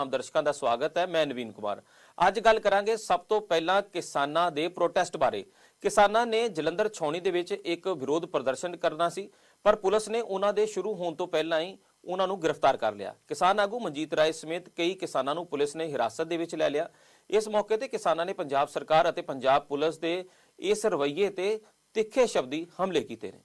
ਆਮ ਦਰਸ਼ਕਾਂ ਦਾ ਸਵਾਗਤ ਹੈ, ਮੈਂ ਨਵੀਨ ਕੁਮਾਰ। ਅੱਜ ਗੱਲ ਕਰਾਂਗੇ ਸਭ ਤੋਂ ਪਹਿਲਾਂ ਕਿਸਾਨਾਂ ਦੇ ਪ੍ਰੋਟੈਸਟ ਬਾਰੇ। ਕਿਸਾਨਾਂ ਨੇ ਜਲੰਧਰ ਛਾਉਣੀ ਦੇ ਵਿੱਚ ਇੱਕ ਵਿਰੋਧ ਪ੍ਰਦਰਸ਼ਨ ਕਰਨਾ ਸੀ, ਪਰ ਪੁਲਿਸ ਨੇ ਉਹਨਾਂ ਦੇ ਸ਼ੁਰੂ ਹੋਣ ਤੋਂ ਪਹਿਲਾਂ ਹੀ ਉਹਨਾਂ ਨੂੰ ਗ੍ਰਿਫਤਾਰ ਕਰ ਲਿਆ। ਕਿਸਾਨ ਆਗੂ ਮਨਜੀਤ ਰਾਏ ਸਮੇਤ ਕਈ ਕਿਸਾਨਾਂ ਨੂੰ ਪੁਲਿਸ ਨੇ ਹਿਰਾਸਤ ਦੇ ਵਿੱਚ ਲੈ ਲਿਆ। ਇਸ ਮੌਕੇ ਤੇ ਕਿਸਾਨਾਂ ਨੇ ਪੰਜਾਬ ਸਰਕਾਰ ਅਤੇ ਪੰਜਾਬ ਪੁਲਿਸ ਦੇ ਇਸ ਰਵੱਈਏ ਤੇ ਤਿੱਖੇ ਸ਼ਬਦੀ ਹਮਲੇ ਕੀਤੇ ਨੇ।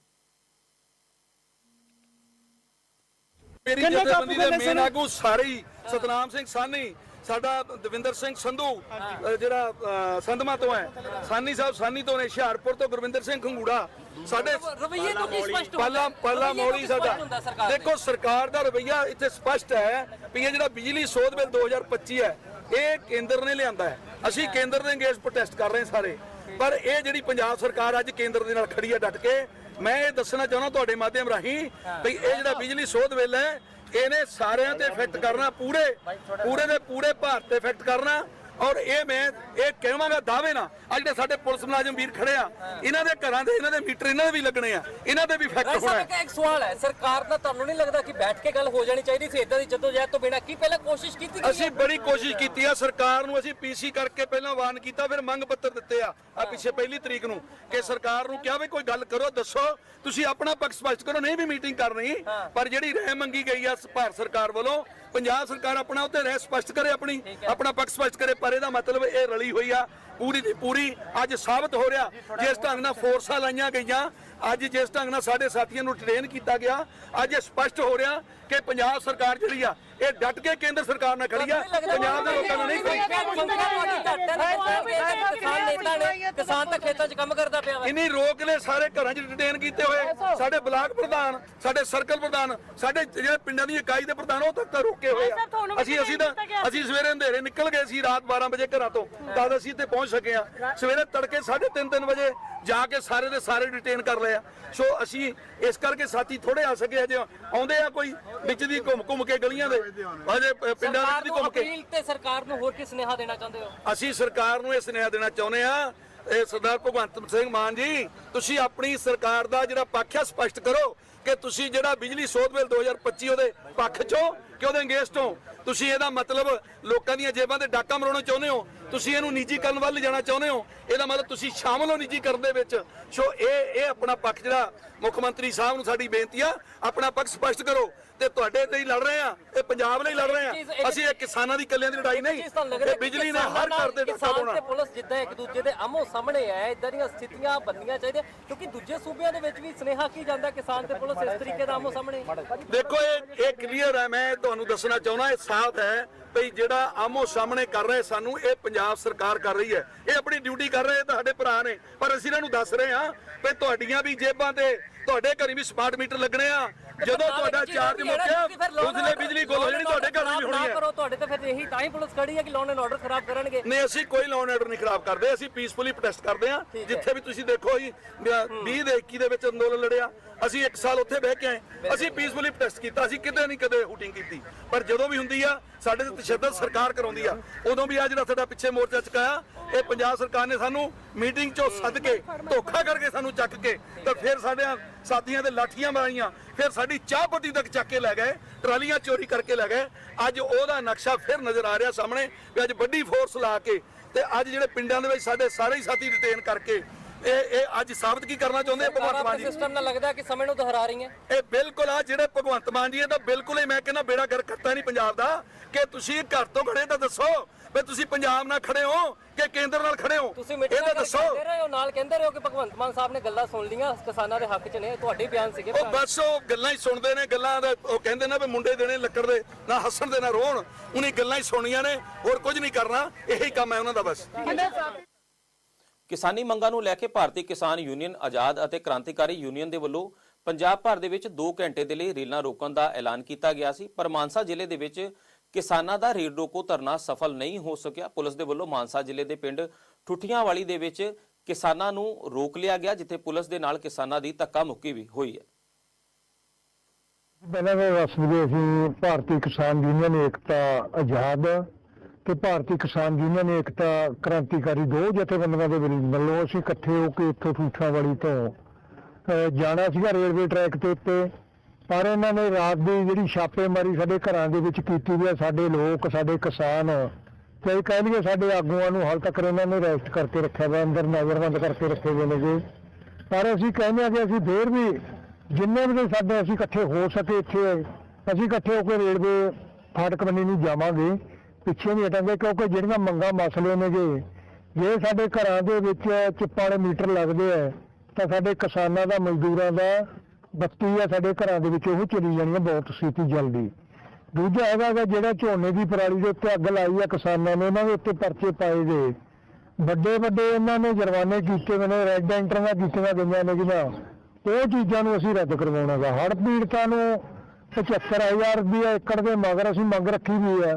ਮੇਰੀ ਕਿੰਨੇ ਜਥੇਬੰਦੀ ਕਾਬੂ ਦੇ ਕਰਨੇ ਮੇਨ ਸਨ? ਆਗੂ ਸਾਰੇ ਹੀ ਸਤਨਾਮ ਸਿੰਘ ਸਾਨੀ ਸਾਡਾ ਦਵਿੰਦਰ ਸਿੰਘ ਸੰਧੂ ਅ, ਜਿਹੜਾ ਅ, ਸੰਧਮਾ ਤੋਂ ਹੈ ਸਾਨੀ ਸਾਹਿਬ ਸਾਨੀ ਤੋਂ ਨੇ ਹੁਸ਼ਿਆਰਪੁਰ ਤੋਂ ਗੁਰਵਿੰਦਰ ਸਿੰਘ ਖੰਗੂੜਾ ਸਾਡੇ ਰਵੱਈਏ ਤੋਂ ਕੀ ਸਪਸ਼ਟ ਹੁੰਦਾ? ਪੱਲਾ ਪੱਲਾ ਰਵੱਈਏ ਤੋਂ ਮੌਲੀ ਕੀ ਸਪਸ਼ਟ ਸਾਡਾ ਹੁੰਦਾ ਸਰਕਾਰ ਦੇ? ਦੇਖੋ ਸਰਕਾਰ ਦਾ ਰਵਈਆ ਇੱਥੇ ਸਪਸ਼ਟ ਹੈ ਵੀ ਇਹ ਜਿਹੜਾ ਬਿਜਲੀ ਸੋਧ ਬਿੱਲ 2025 ਹੈ ਇਹ ਕੇਂਦਰ ਨੇ ਲਿਆਂਦਾ ਹੈ ਅਸੀਂ ਕੇਂਦਰ ਦੇ ਅੰਗੇਜ ਪ੍ਰੋਟੈਸਟ ਕਰ ਰਹੇ ਹਾਂ ਸਾਰੇ ਪਰ ਇਹ ਜਿਹੜੀ ਪੰਜਾਬ ਸਰਕਾਰ ਅੱਜ ਕੇਂਦਰ ਦੇ ਨਾਲ ਖੜੀ ਹੈ ਡਟ ਕੇ ਮੈਂ ਇਹ ਦੱਸਣਾ ਚਾਹੁੰਦਾ ਤੁਹਾਡੇ ਮਾਧਿਅਮ ਰਾਹੀਂ ਵੀ ਇਹ ਜਿਹੜਾ ਬਿਜਲੀ ਸੋਧ ਬਿੱਲ ਹੈ ਇਹਨੇ ਸਾਰਿਆਂ ਤੇ ਇਫੈਕਟ ਕਰਨਾ ਪੂਰੇ ਪੂਰੇ ਦੇ ਪੂਰੇ ਭਾਰਤ ਤੇ ਇਫੈਕਟ ਕਰਨਾ। ਔਰ ਇਹ ਮੈਂ ਇਹ ਕਹਾਂਗਾ ਦਾਅਵੇ ਨਾਲ ਅੱਜ ਜਿਹੜੇ ਸਾਡੇ ਪੁਲਿਸ ਮੁਲਾਜ਼ਮ ਵੀਰ ਖੜੇ ਆ ਇਹਨਾਂ ਦੇ ਘਰਾਂ ਦੇ ਇਹਨਾਂ ਦੇ ਮੀਟਰ ਇਹਨਾਂ ਦੇ ਵੀ ਲੱਗਣੇ ਆ ਇਹਨਾਂ ਤੇ ਵੀ ਇਫੈਕਟ ਰਾਜ ਹੋਣਾ ਹੈ ਇੱਕ ਸਵਾਲ ਹੈ ਸਰਕਾਰ ਦਾ ਤੁਹਾਨੂੰ ਨਹੀਂ ਲੱਗਦਾ ਕਿ ਬੈਠ ਕੇ ਗੱਲ ਹੋ ਜਾਣੀ ਚਾਹੀਦੀ ਸੀ ਇਦਾਂ ਦੀ ਜਦੋਜਹਿਦ ਤੋਂ ਬਿਨਾਂ? ਕੀ ਪਹਿਲਾਂ ਕੋਸ਼ਿਸ਼ ਕੀਤੀ ਗਈ ਅਸੀਂ ਬੜੀ ਕੋਸ਼ਿਸ਼ ਕੀਤੀ ਆ ਸਰਕਾਰ ਨੂੰ ਅਸੀਂ ਪੀਸੀ ਕਰਕੇ ਪਹਿਲਾਂ ਵਾਰਨ ਕੀਤਾ ਫਿਰ ਮੰਗ ਪੱਤਰ ਦਿੱਤੇ ਆ ਆ ਪਿੱਛੇ ਪਹਿਲੀ ਤਰੀਕ ਨੂੰ ਕਿ ਸਰਕਾਰ ਨੂੰ ਕਿਹਾ ਵੀ ਕੋਈ ਗੱਲ ਕਰੋ ਦੱਸੋ ਤੁਸੀਂ ਆਪਣਾ ਪੱਖ ਸਪਸ਼ਟ ਕਰੋ ਨਹੀਂ ਵੀ ਮੀਟਿੰਗ ਕਰਨੀ ਪਰ ਜਿਹੜੀ ਰਹਿ ਮੰਗੀ ਗਈ ਆ ਭਾਰਤ ਸਰਕਾਰ ਵੱਲੋਂ ਪੰਜਾਬ ਸਰਕਾਰ ਆਪਣਾ ਉੱਤੇ ਰਹਿ ਸਪਸ਼ਟ ਕਰੇ ਆਪਣੀ ਆਪਣਾ ਪੱਖ ਸਪਸ਼ਟ ਕਰੇ ਪਰ ਇਹਦਾ ਮਤਲਬ ਇਹ ਰਲੀ ਹੋਈ ਆ ਪੂਰੀ ਦੀ ਪੂਰੀ ਅੱਜ ਸਾਬਤ ਹੋ ਰਿਹਾ। ਜਿਸ ਢੰਗ ਨਾਲ ਫੋਰਸਾਂ ਲਾਈਆਂ ਗਈਆਂ ਅੱਜ ਜਿਸ ਢੰਗ ਨਾਲ ਸਾਡੇ ਸਾਥੀਆਂ ਨੂੰ ਟ੍ਰੇਨ ਕੀਤਾ ਗਿਆ ਅੱਜ ਇਹ ਸਪਸ਼ਟ ਹੋ ਰਿਹਾ ਕਿ ਪੰਜਾਬ ਸਰਕਾਰ ਜਿਹੜੀ ਆ ਇਹ ਡਟ ਕੇ ਕੇਂਦਰ ਸਰਕਾਰ ਨਾਲ ਖੜੀ ਆ। ਪੰਜਾਬ ਦੇ ਲੋਕਾਂ ਨੂੰ ਨਹੀਂ ਖੜੀ। ਕਿਸਾਨ ਨੇਤਾ ਨੇ ਕਿਸਾਨ ਤਾਂ ਖੇਤਾਂ 'ਚ ਕੰਮ ਕਰਦਾ ਪਿਆ ਵਾ। ਇਨੀ ਰੋਕ ਨੇ ਸਾਰੇ ਘਰਾਂ 'ਚ ਡਿਟੇਨ ਕੀਤੇ ਹੋਏ। ਸਾਡੇ ਬਲਾਕ ਪ੍ਰਧਾਨ ਸਾਡੇ ਸਰਕਲ ਪ੍ਰਧਾਨ ਸਾਡੇ ਜਿਹੜੇ ਪਿੰਡਾਂ ਦੀ ਇਕਾਈ ਦੇ ਪ੍ਰਧਾਨ ਉਹ ਤੱਕ ਤਾਂ ਰੋਕੇ ਹੋਏ ਆ। ਅਸੀਂ ਅਸੀਂ ਤਾਂ ਅਸੀਂ ਸਵੇਰੇ ਅੰਧੇਰੇ ਨਿਕਲ ਗਏ ਸੀ ਰਾਤ 12 ਵਜੇ ਘਰਾਂ ਤੋਂ। ਤਦ ਅਸੀਂ ਇੱਥੇ ਪਹੁੰਚ ਸਕੇ ਆ। ਸਵੇਰੇ ਤੜਕੇ 3:30 3 ਵਜੇ ਜਾ ਕੇ ਸਾਰੇ ਦੇ ਸਾਰੇ ਡਿਟੇਨ ਕਰ ਲਏ ਆ। ਸੋ ਅਸੀਂ ਇਸ ਕਰਕੇ ਸਾਥੀ ਥੋੜੇ ਆ ਸਕੇ ਅਜੇ ਆਉਂਦੇ ਆ ਕੋਈ ਵਿੱਚ ਦੀ ਘੁੰਮ ਘੁੰਮ ਕੇ ਗਲੀਆਂ ਦੇ। ਅਜੇ ਪਿੰਡਾਂ ਵਿੱਚ ਦੀ ਨੂੰ ਘੁੰਮ ਕੇ। ਅਪੀਲ ਤੇ ਸਰਕਾਰ ਨੂੰ ਹੋਰ ਕੀ ਸੁਨੇਹਾ ਦੇਣਾ ਚਾਹੁੰਦੇ ਹੋ? ਅਸੀਂ ਸਰਕਾਰ ਨੂੰ ਇਹ ਸੁਨੇਹਾ ਦੇਣਾ ਚਾਹੁੰਦੇ ਆ ਇਹ ਸਰਦਾਰ ਭਗਵੰਤ ਸਿੰਘ ਮਾਨ ਜੀ ਤੁਸੀਂ ਆਪਣੀ ਸਰਕਾਰ ਦਾ ਜਿਹੜਾ ਪੱਖ ਹੈ ਸਪਸ਼ਟ ਕਰੋ ਕਿ ਤੁਸੀਂ ਜਿਹੜਾ ਬਿਜਲੀ ਸੋਧ ਬਿੱਲ 2025 ਉਹਦੇ ਪੱਖ ਚੋਂ ਕਿ ਉਹਦੇ ਅਗੇਂਸਟ ਹੋ ਤੁਸੀਂ ਇਹਦਾ ਮਤਲਬ ਲੋਕਾਂ ਦੀਆਂ ਜੇਬਾਂ ਤੇ ਡਾਕਾ ਮਰਾਉਣਾ ਚਾਹੁੰਦੇ ਹੋ? ਤੁਸੀਂ ਇਹਨੂੰ ਨਿੱਜੀਕਰਨ ਵੱਲ ਜਾਣਾ ਚਾਹੁੰਦੇ ਹੋ? ਇਹਦਾ ਮਤਲਬ ਤੁਸੀਂ ਸ਼ਾਮਲ ਹੋ ਨਿੱਜੀਕਰਨ ਦੇ ਵਿੱਚ? ਸੋ ਇਹ ਇਹ ਆਪਣਾ ਪੱਖ ਜਿਹੜਾ ਮੁੱਖ ਮੰਤਰੀ ਸਾਹਿਬ ਨੂੰ ਸਾਡੀ ਬੇਨਤੀ ਆ ਆਪਣਾ ਪੱਖ ਸਪਸ਼ਟ ਕਰੋ ਤੇ ਤੁਹਾਡੇ ਤੇ ਹੀ ਲੜ ਰਹੇ ਆ ਇਹ ਪੰਜਾਬ ਲਈ ਲੜ ਰਹੇ ਆ। ਅਸੀਂ ਇਹ ਕਿਸਾਨਾਂ ਦੀ ਕੱਲਿਆਂ ਦੀ ਲੜਾਈ ਨਹੀਂ ਇਹ ਬਿਜਲੀ ਨੇ ਹਰ ਘਰ ਦੇ ਕਿਸਾਨ ਪਾਉਣਾ ਤੇ ਪੁਲਿਸ ਜਿੱਦਾਂ ਇੱਕ ਦੂਜੇ ਦੇ ਆਮੋ ਸਾਹਮਣੇ ਆ ਇਦਾਂ ਦੀਆਂ ਸਥਿਤੀਆਂ ਬਣਨੀਆਂ ਚਾਹੀਦੀਆਂ ਕਿਉਂਕਿ ਦੂਜੇ ਸੂਬਿਆਂ ਦੇ ਵਿੱਚ ਵੀ ਸੁਨੇਹਾ ਕੀ ਜਾਂਦਾ ਕਿਸਾਨ ਤੇ ਪੁਲਿਸ ਇਸ ਤਰੀਕੇ ਦਾ ਆਮੋ ਸਾਹਮਣੇ? ਦੇਖੋ ਇਹ ਇਹ ਕਲੀਅਰ ਹੈ ਮੈਂ ਤੁਹਾਨੂੰ ਦੱਸਣਾ ਚਾਹੁੰਦਾ ਇਹ ਸਾਫ਼ ਹੈ ਭਈ ਜਿਹੜਾ ਆਮੋ ਸਾਹਮਣੇ ਕਰ ਰਹੇ ਸਾਨੂੰ, ਇਹ ਪੰਜਾਬ ਸਰਕਾਰ ਕਰ ਰਹੀ ਹੈ। ਇਹ ਆਪਣੀ ਡਿਊਟੀ ਕਰ ਰਹੇ ਤੁਹਾਡੇ ਭਰਾ ਨੇ। ਪਰ ਅਸੀਂ ਇਹਨਾਂ ਨੂੰ ਦੱਸ ਰਹੇ ਹਾਂ ਵੀ ਤੁਹਾਡੀਆਂ ਵੀ ਜੇਬਾਂ ਤੇ ਤੁਹਾਡੇ ਘਰੀ ਵੀ ਸਮਾਰਟ ਮੀਟਰ ਲੱਗਣੇ ਆ ਜਦੋਂ ਤੁਹਾਡਾ ਚਾਰਜ ਮੁੱਕਿਆ ਉਸਲੇ ਬਿਜਲੀ ਗੁੱਲ ਹੋ ਜਾਣੀ ਤੁਹਾਡੇ ਘਰ ਵੀ ਹੋਣੀ ਹੈ। ਕਰੋ ਤੁਹਾਡੇ ਤੇ ਫਿਰ ਇਹੀ ਤਾਂ ਹੀ ਪੁਲਿਸ ਖੜੀ ਹੈ ਕਿ ਲਾਅ ਐਂਡ ਆਰਡਰ ਖਰਾਬ ਕਰਨਗੇ। ਨਹੀਂ ਅਸੀਂ ਕੋਈ ਲਾਅ ਆਰਡਰ ਨਹੀਂ ਖਰਾਬ ਕਰਦੇ ਅਸੀਂ ਪੀਸਫੁਲੀ ਪ੍ਰੋਟੈਸਟ ਕਰਦੇ ਹਾਂ ਜਿੱਥੇ ਵੀ ਤੁਸੀਂ ਦੇਖੋ ਜੀ 20 ਦੇ 21 ਦੇ ਵਿੱਚ ਅੰਦੋਲਨ ਲੜਿਆ ਅਸੀਂ 1 ਸਾਲ ਉੱਥੇ ਬਹਿ ਕੇ ਆਏ ਅਸੀਂ ਪੀਸਫੁਲੀ ਪ੍ਰੋਟੈਸਟ ਕੀਤਾ ਅਸੀਂ ਕਿਤੇ ਨਹੀਂ ਕਦੇ ਹੂਟਿੰਗ ਕੀਤੀ ਪਰ ਜਦੋਂ ਵੀ ਹੁੰਦੀ ਆ ਸਾਡੇ ਤੇ ਤਸ਼ੱਦਦ ਸਰਕਾਰ ਕਰਾਉਂਦੀ ਆ ਉਦੋਂ ਵੀ ਆ ਜਿਹੜਾ ਸਾਡਾ ਪਿੱਛੇ ਮੋਰਚਾ ਚੁਕਾਇਆ ਇਹ ਪੰਜਾਬ ਸਰਕਾਰ ਨੇ ਸਾਨੂੰ ਮੀਟਿੰਗ ਚੋਂ ਸੱਦ ਕੇ ਧੋਖਾ ਕਰਕੇ ਸਾਨੂੰ ਚੱਕ ਕੇ ਤਾਂ ਫਿਰ ਸਾਡੇ ਸਾਥੀਆਂ ਦੇ ਲਾਠੀਆਂ ਮਾਰੀਆਂ ਫਿਰ ਸਾਡੀ ਚਾਹ ਪੱਤੀ ਤੱਕ ਚੱਕ ਕੇ ਲੈ ਗਏ ਟਰਾਲੀਆਂ ਚੋਰੀ ਕਰਕੇ ਲੈ ਗਏ। ਅੱਜ ਉਹਦਾ ਨਕਸ਼ਾ ਫਿਰ ਨਜ਼ਰ ਆ ਰਿਹਾ ਸਾਹਮਣੇ ਵੀ ਅੱਜ ਵੱਡੀ ਫੋਰਸ ਲਾ ਕੇ ਤੇ ਅੱਜ ਜਿਹੜੇ ਪਿੰਡਾਂ ਦੇ ਵਿੱਚ ਸਾਡੇ ਸਾਰੇ ਹੀ ਸਾਥੀ ਡਿਟੇਨ ਕਰਕੇ ਇਹ ਇਹ ਅੱਜ ਸਾਬਤ ਕੀ ਕਰਨਾ ਚਾਹੁੰਦੇ ਆ ਭਗਵੰਤ ਮਾਨ ਜੀ? ਸਿਸਟਮ ਨਾਲ ਲੱਗਦਾ ਕਿ ਸਮੇਂ ਨੂੰ ਦੁਹਰਾ ਰਹੀਆਂ। ਇਹ ਬਿਲਕੁਲ ਆ ਜਿਹੜੇ ਭਗਵੰਤ ਮਾਨ ਜੀ ਇਹ ਤਾਂ ਬਿਲਕੁਲ ਹੀ ਮੈਂ ਕਹਿੰਦਾ ਬੇੜਾ ਗਰ ਕਰਤਾ ਨਹੀਂ ਪੰਜਾਬ ਦਾ। ਕਿ ਤੁਸੀਂ ਘਰ ਤੋਂ ਖੜੇ ਤਾਂ ਦੱਸੋ ਵੀ ਤੁਸੀਂ ਪੰਜਾਬ ਨਾਲ ਖੜੇ ਹੋ ਕਿ ਕੇਂਦਰ ਨਾਲ ਖੜੇ ਹੋ? ਤੁਸੀਂ ਇਹ ਮੀਟਿੰਗ ਤਾਂ ਦੱਸੋ। ਕਰਦੇ ਰਹੇ ਹੋ ਨਾਲ ਕਹਿੰਦੇ ਰਹੇ ਹੋ ਕਿ ਭਗਵੰਤ ਮਾਨ ਸਾਹਿਬ ਨੇ ਗੱਲਾਂ ਸੁਣ ਲੀਆਂ ਕਿਸਾਨਾਂ ਦੇ ਹੱਕ 'ਚ ਨੇ ਤੁਹਾਡੇ ਬਿਆਨ ਸੀਗੇ ਉਹ ਬਸ ਉਹ ਗੱਲਾਂ ਹੀ ਸੁਣਦੇ ਨੇ ਗੱਲਾਂ ਦਾ ਉਹ ਕਹਿੰਦੇ ਨੇ ਵੀ ਮੁੰਡੇ ਦੇਣੇ ਲੱਕੜ ਦੇ ਨਾ ਹੱਸਣ ਦੇ ਨਾ ਰੋਣ। ਉਹਨੇ ਗੱਲਾਂ ਹੀ ਸੁਣੀਆਂ ਨੇ ਹੋਰ ਕੁਝ ਨਹੀਂ ਕਰਨਾ ਇਹੀ ਕੰਮ ਹੈ ਉਹਨਾਂ ਦਾ ਬਸ। ਕਿਸਾਨੀ ਮੰਗਾਂ ਨੂੰ ਲੈ ਕੇ ਭਾਰਤੀ ਕਿਸਾਨ ਯੂਨੀਅਨ ਆਜ਼ਾਦ ਅਤੇ ਕ੍ਰਾਂਤੀਕਾਰੀ ਯੂਨੀਅਨ ਦੇ ਵੱਲੋਂ ਪੰਜਾਬ ਭਰ ਦੇ ਵਿੱਚ 2 ਘੰਟੇ ਦੇ ਲਈ ਰੇਲਾਂ ਰੋਕਣ ਦਾ ਐਲਾਨ ਕੀਤਾ ਗਿਆ ਸੀ। ਪਰ ਮਾਨਸਾ ਜ਼ਿਲ੍ਹੇ ਦੇ ਵਿੱਚ ਕਿਸਾਨਾਂ ਦਾ ਰੇਲ ਰੋਕੋ ਧਰਨਾ ਸਫਲ ਨਹੀਂ ਹੋ ਸਕਿਆ। ਪੁਲਿਸ ਦੇ ਵੱਲੋਂ ਮਾਨਸਾ ਜ਼ਿਲ੍ਹੇ ਦੇ ਪਿੰਡ ਠੁੱਠੀਆਂਵਾਲੀ ਦੇ ਵਿੱਚ ਕਿਸਾਨਾਂ ਨੂੰ ਰੋਕ ਲਿਆ ਗਿਆ, ਜਿੱਥੇ ਪੁਲਿਸ ਦੇ ਨਾਲ ਕਿਸਾਨਾਂ ਦੀ ਧੱਕਾ ਮੁੱਕੀ ਵੀ ਹੋਈ ਹੈ। ਪਹਿਲਾਂ ਤਾਂ ਦੱਸ ਦਈਏ ਅਸੀਂ ਭਾਰਤੀ ਕਿਸਾਨ ਯੂਨੀਅਨ ਏਕਤਾ ਆਜ਼ਾਦ ਤੇ ਭਾਰਤੀ ਕਿਸਾਨ ਯੂਨੀਅਨ ਏਕਤਾ ਕ੍ਰਾਂਤੀਕਾਰੀ ਦੋ ਜਥੇਬੰਦੀਆਂ ਦੇ ਵੱਲੋਂ ਅਸੀਂ ਇਕੱਠੇ ਹੋ ਕੇ ਇੱਥੋਂ ਠੂਠਾਂ ਵਾਲੀ ਤੋਂ ਜਾਣਾ ਸੀਗਾ ਰੇਲਵੇ ਟਰੈਕ ਦੇ ਉੱਤੇ। ਪਰ ਇਹਨਾਂ ਨੇ ਰਾਤ ਦੀ ਜਿਹੜੀ ਛਾਪੇਮਾਰੀ ਸਾਡੇ ਘਰਾਂ ਦੇ ਵਿੱਚ ਕੀਤੀ ਵੀ ਹੈ ਸਾਡੇ ਲੋਕ, ਸਾਡੇ ਕਿਸਾਨ। ਤੇ ਇਹ ਕਹਿ ਲਈਏ ਸਾਡੇ ਆਗੂਆਂ ਨੂੰ ਹਾਲ ਤੱਕ ਇਹਨਾਂ ਨੇ ਅਰੈਸਟ ਕਰਕੇ ਰੱਖਿਆ ਵਾ, ਅੰਦਰ ਨਜ਼ਰਬੰਦ ਕਰਕੇ ਰੱਖੇ ਹੋਏ ਨੇਗੇ ਪਰ ਅਸੀਂ ਕਹਿੰਦੇ ਆ ਕਿ ਅਸੀਂ ਫੇਰ ਵੀ ਜਿੰਨੇ ਵੀ ਸਾਡੇ ਅਸੀਂ ਇਕੱਠੇ ਹੋ ਸਕੇ ਇੱਥੇ, ਅਸੀਂ ਇਕੱਠੇ ਹੋ ਕੇ ਰੇਲਵੇ ਫਾਟਕ ਬੰਨੀ ਨੂੰ ਜਾਵਾਂਗੇ, ਪਿੱਛੇ ਨਹੀਂ ਹਟਾਂਗੇ, ਕਿਉਂਕਿ ਜਿਹੜੀਆਂ ਮੰਗਾਂ ਮਸਲੇ ਨੇਗੇ ਜੇ ਸਾਡੇ ਘਰਾਂ ਦੇ ਵਿੱਚ ਚਿੱਪਾਂ ਵਾਲੇ ਮੀਟਰ ਲੱਗਦੇ ਆ, ਤਾਂ ਸਾਡੇ ਕਿਸਾਨਾਂ ਦਾ, ਮਜ਼ਦੂਰਾਂ ਦਾ ਬੱਤੀ ਆ ਸਾਡੇ ਘਰਾਂ ਦੇ ਵਿੱਚ, ਉਹ ਚਲੀ ਜਾਣੀ ਆ ਬਹੁਤ ਛੇਤੀ ਜਲਦੀ। ਦੂਜਾ ਹੈਗਾ ਗਾ ਜਿਹੜਾ ਝੋਨੇ ਦੀ ਪਰਾਲੀ ਦੇ ਉੱਤੇ ਅੱਗ ਲਾਈ ਆ ਕਿਸਾਨਾਂ ਨੇ, ਉਹਨਾਂ ਦੇ ਉੱਤੇ ਪਰਚੇ ਪਾਏ ਗਏ ਵੱਡੇ ਵੱਡੇ ਇਹਨਾਂ ਨੇ ਜੁਰਮਾਨੇ ਕੀਤੇ ਨੇ, ਰੈੱਡ ਐਂਟਰੀਆਂ ਕੀਤੀਆਂ ਗਈਆਂ ਨੇ ਜਿਹਨਾਂ ਉਹ ਚੀਜ਼ਾਂ ਨੂੰ ਅਸੀਂ ਰੱਦ ਕਰਵਾਉਣਾ ਗਾ ਹੜ ਪੀੜਤਾਂ ਨੂੰ 75000 ਰੁਪਏ ਏਕੜ ਦੇ ਮਗਰ ਅਸੀਂ ਮੰਗ ਰੱਖੀ ਵੀ ਹੈ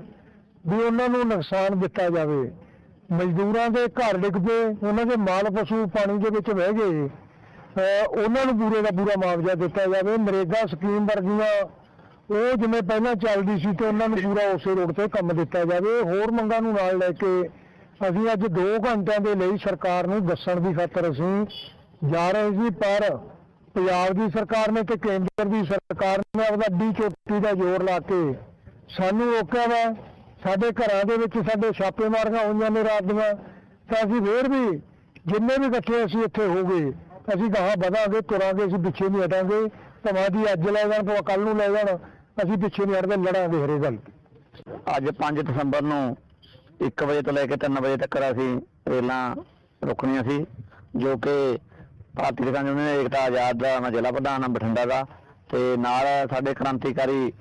ਵੀ ਉਹਨਾਂ ਨੂੰ ਨੁਕਸਾਨ ਦਿੱਤਾ ਜਾਵੇ। ਮਜ਼ਦੂਰਾਂ ਦੇ ਘਰ ਡਿੱਗ ਪਏ, ਉਹਨਾਂ ਦੇ ਮਾਲ ਪਸ਼ੂ ਪਾਣੀ ਦੇ ਵਿੱਚ ਵਹਿ ਗਏ। ਉਹਨਾਂ ਨੂੰ ਪੂਰੇ ਦਾ ਪੂਰਾ ਮੁਆਵਜ਼ਾ ਦਿੱਤਾ ਜਾਵੇ। ਨਰੇਗਾ ਸਕੀਮ ਵਰਗੀਆਂ, ਉਹ ਜਿਵੇਂ ਪਹਿਲਾਂ ਚੱਲਦੀ ਸੀ ਤੇ ਉਹਨਾਂ ਨੂੰ ਪੂਰਾ ਉਸੇ ਰੋਡ ਤੇ ਕੰਮ ਦਿੱਤਾ ਜਾਵੇ। ਹੋਰ ਮੰਗਾਂ ਨੂੰ ਨਾਲ ਲੈ ਕੇ ਅਸੀਂ ਅੱਜ 2 ਘੰਟਿਆਂ ਦੇ ਲਈ ਸਰਕਾਰ ਨੂੰ ਦੱਸਣ ਦੀ ਖਾਤਰ ਅਸੀਂ ਜਾ ਰਹੇ ਸੀ, ਪਰ ਪੰਜਾਬ ਦੀ ਸਰਕਾਰ ਨੇ ਤੇ ਕੇਂਦਰ ਦੀ ਸਰਕਾਰ ਨੇ ਆਪਦਾ ਡੀ ਚੋਟੀ ਦਾ ਜ਼ੋਰ ਲਾ ਕੇ ਸਾਨੂੰ ਰੋਕਿਆ ਵਾ। ਸਾਡੇ ਘਰਾਂ ਦੇ ਵਿੱਚ ਸਾਡੇ ਛਾਪੇ ਮਾਰੀਆਂ ਹੋਈਆਂ ਨੇ ਰਾਤ ਦੀਆਂ। ਤਾਂ ਅਸੀਂ ਫੇਰ ਵੀ ਜਿੰਨੇ ਵੀ ਇਕੱਠੇ ਅਸੀਂ ਇੱਥੇ ਹੋ ਗਏ ਅਸੀਂ ਗਾਹਾਂ ਵਧਾਂਗੇ ਤੁਰਾਂਗੇ, ਅਸੀਂ ਪਿੱਛੇ ਨਹੀਂ ਹਟਾਂਗੇ। ਭਾਵੇਂ ਦੀ ਅੱਜ ਲੈ ਜਾਣ, ਭਾਵੇਂ ਕੱਲ ਨੂੰ ਲੈ ਜਾਣ। ਅਸੀਂ ਪਿੱਛੇ ਨਹੀਂ ਹਟਦੇ, ਲੜਾਂਗੇ ਹਰੇ ਗੱਲ ਅੱਜ 5 ਦਸੰਬਰ ਨੂੰ 1 ਵਜੇ ਤੋਂ ਲੈ ਕੇ 3 ਵਜੇ ਤੱਕ ਅਸੀਂ ਰੇਲਾਂ ਰੁਕਣੀਆਂ ਸੀ, ਜੋ ਕਿ ਭਾਰਤੀ ਕਿਸਾਨ ਯੂਨੀਅਨ ਏਕਤਾ, ਆਜ਼ਾਦ ਦਾ ਮੈਂ ਜ਼ਿਲ੍ਹਾ ਪ੍ਰਧਾਨ ਹਾਂ, ਬਠਿੰਡਾ ਦਾ। ਤੇ ਨਾਲ ਸਾਡੇ ਕ੍ਰਾਂਤੀਕਾਰੀ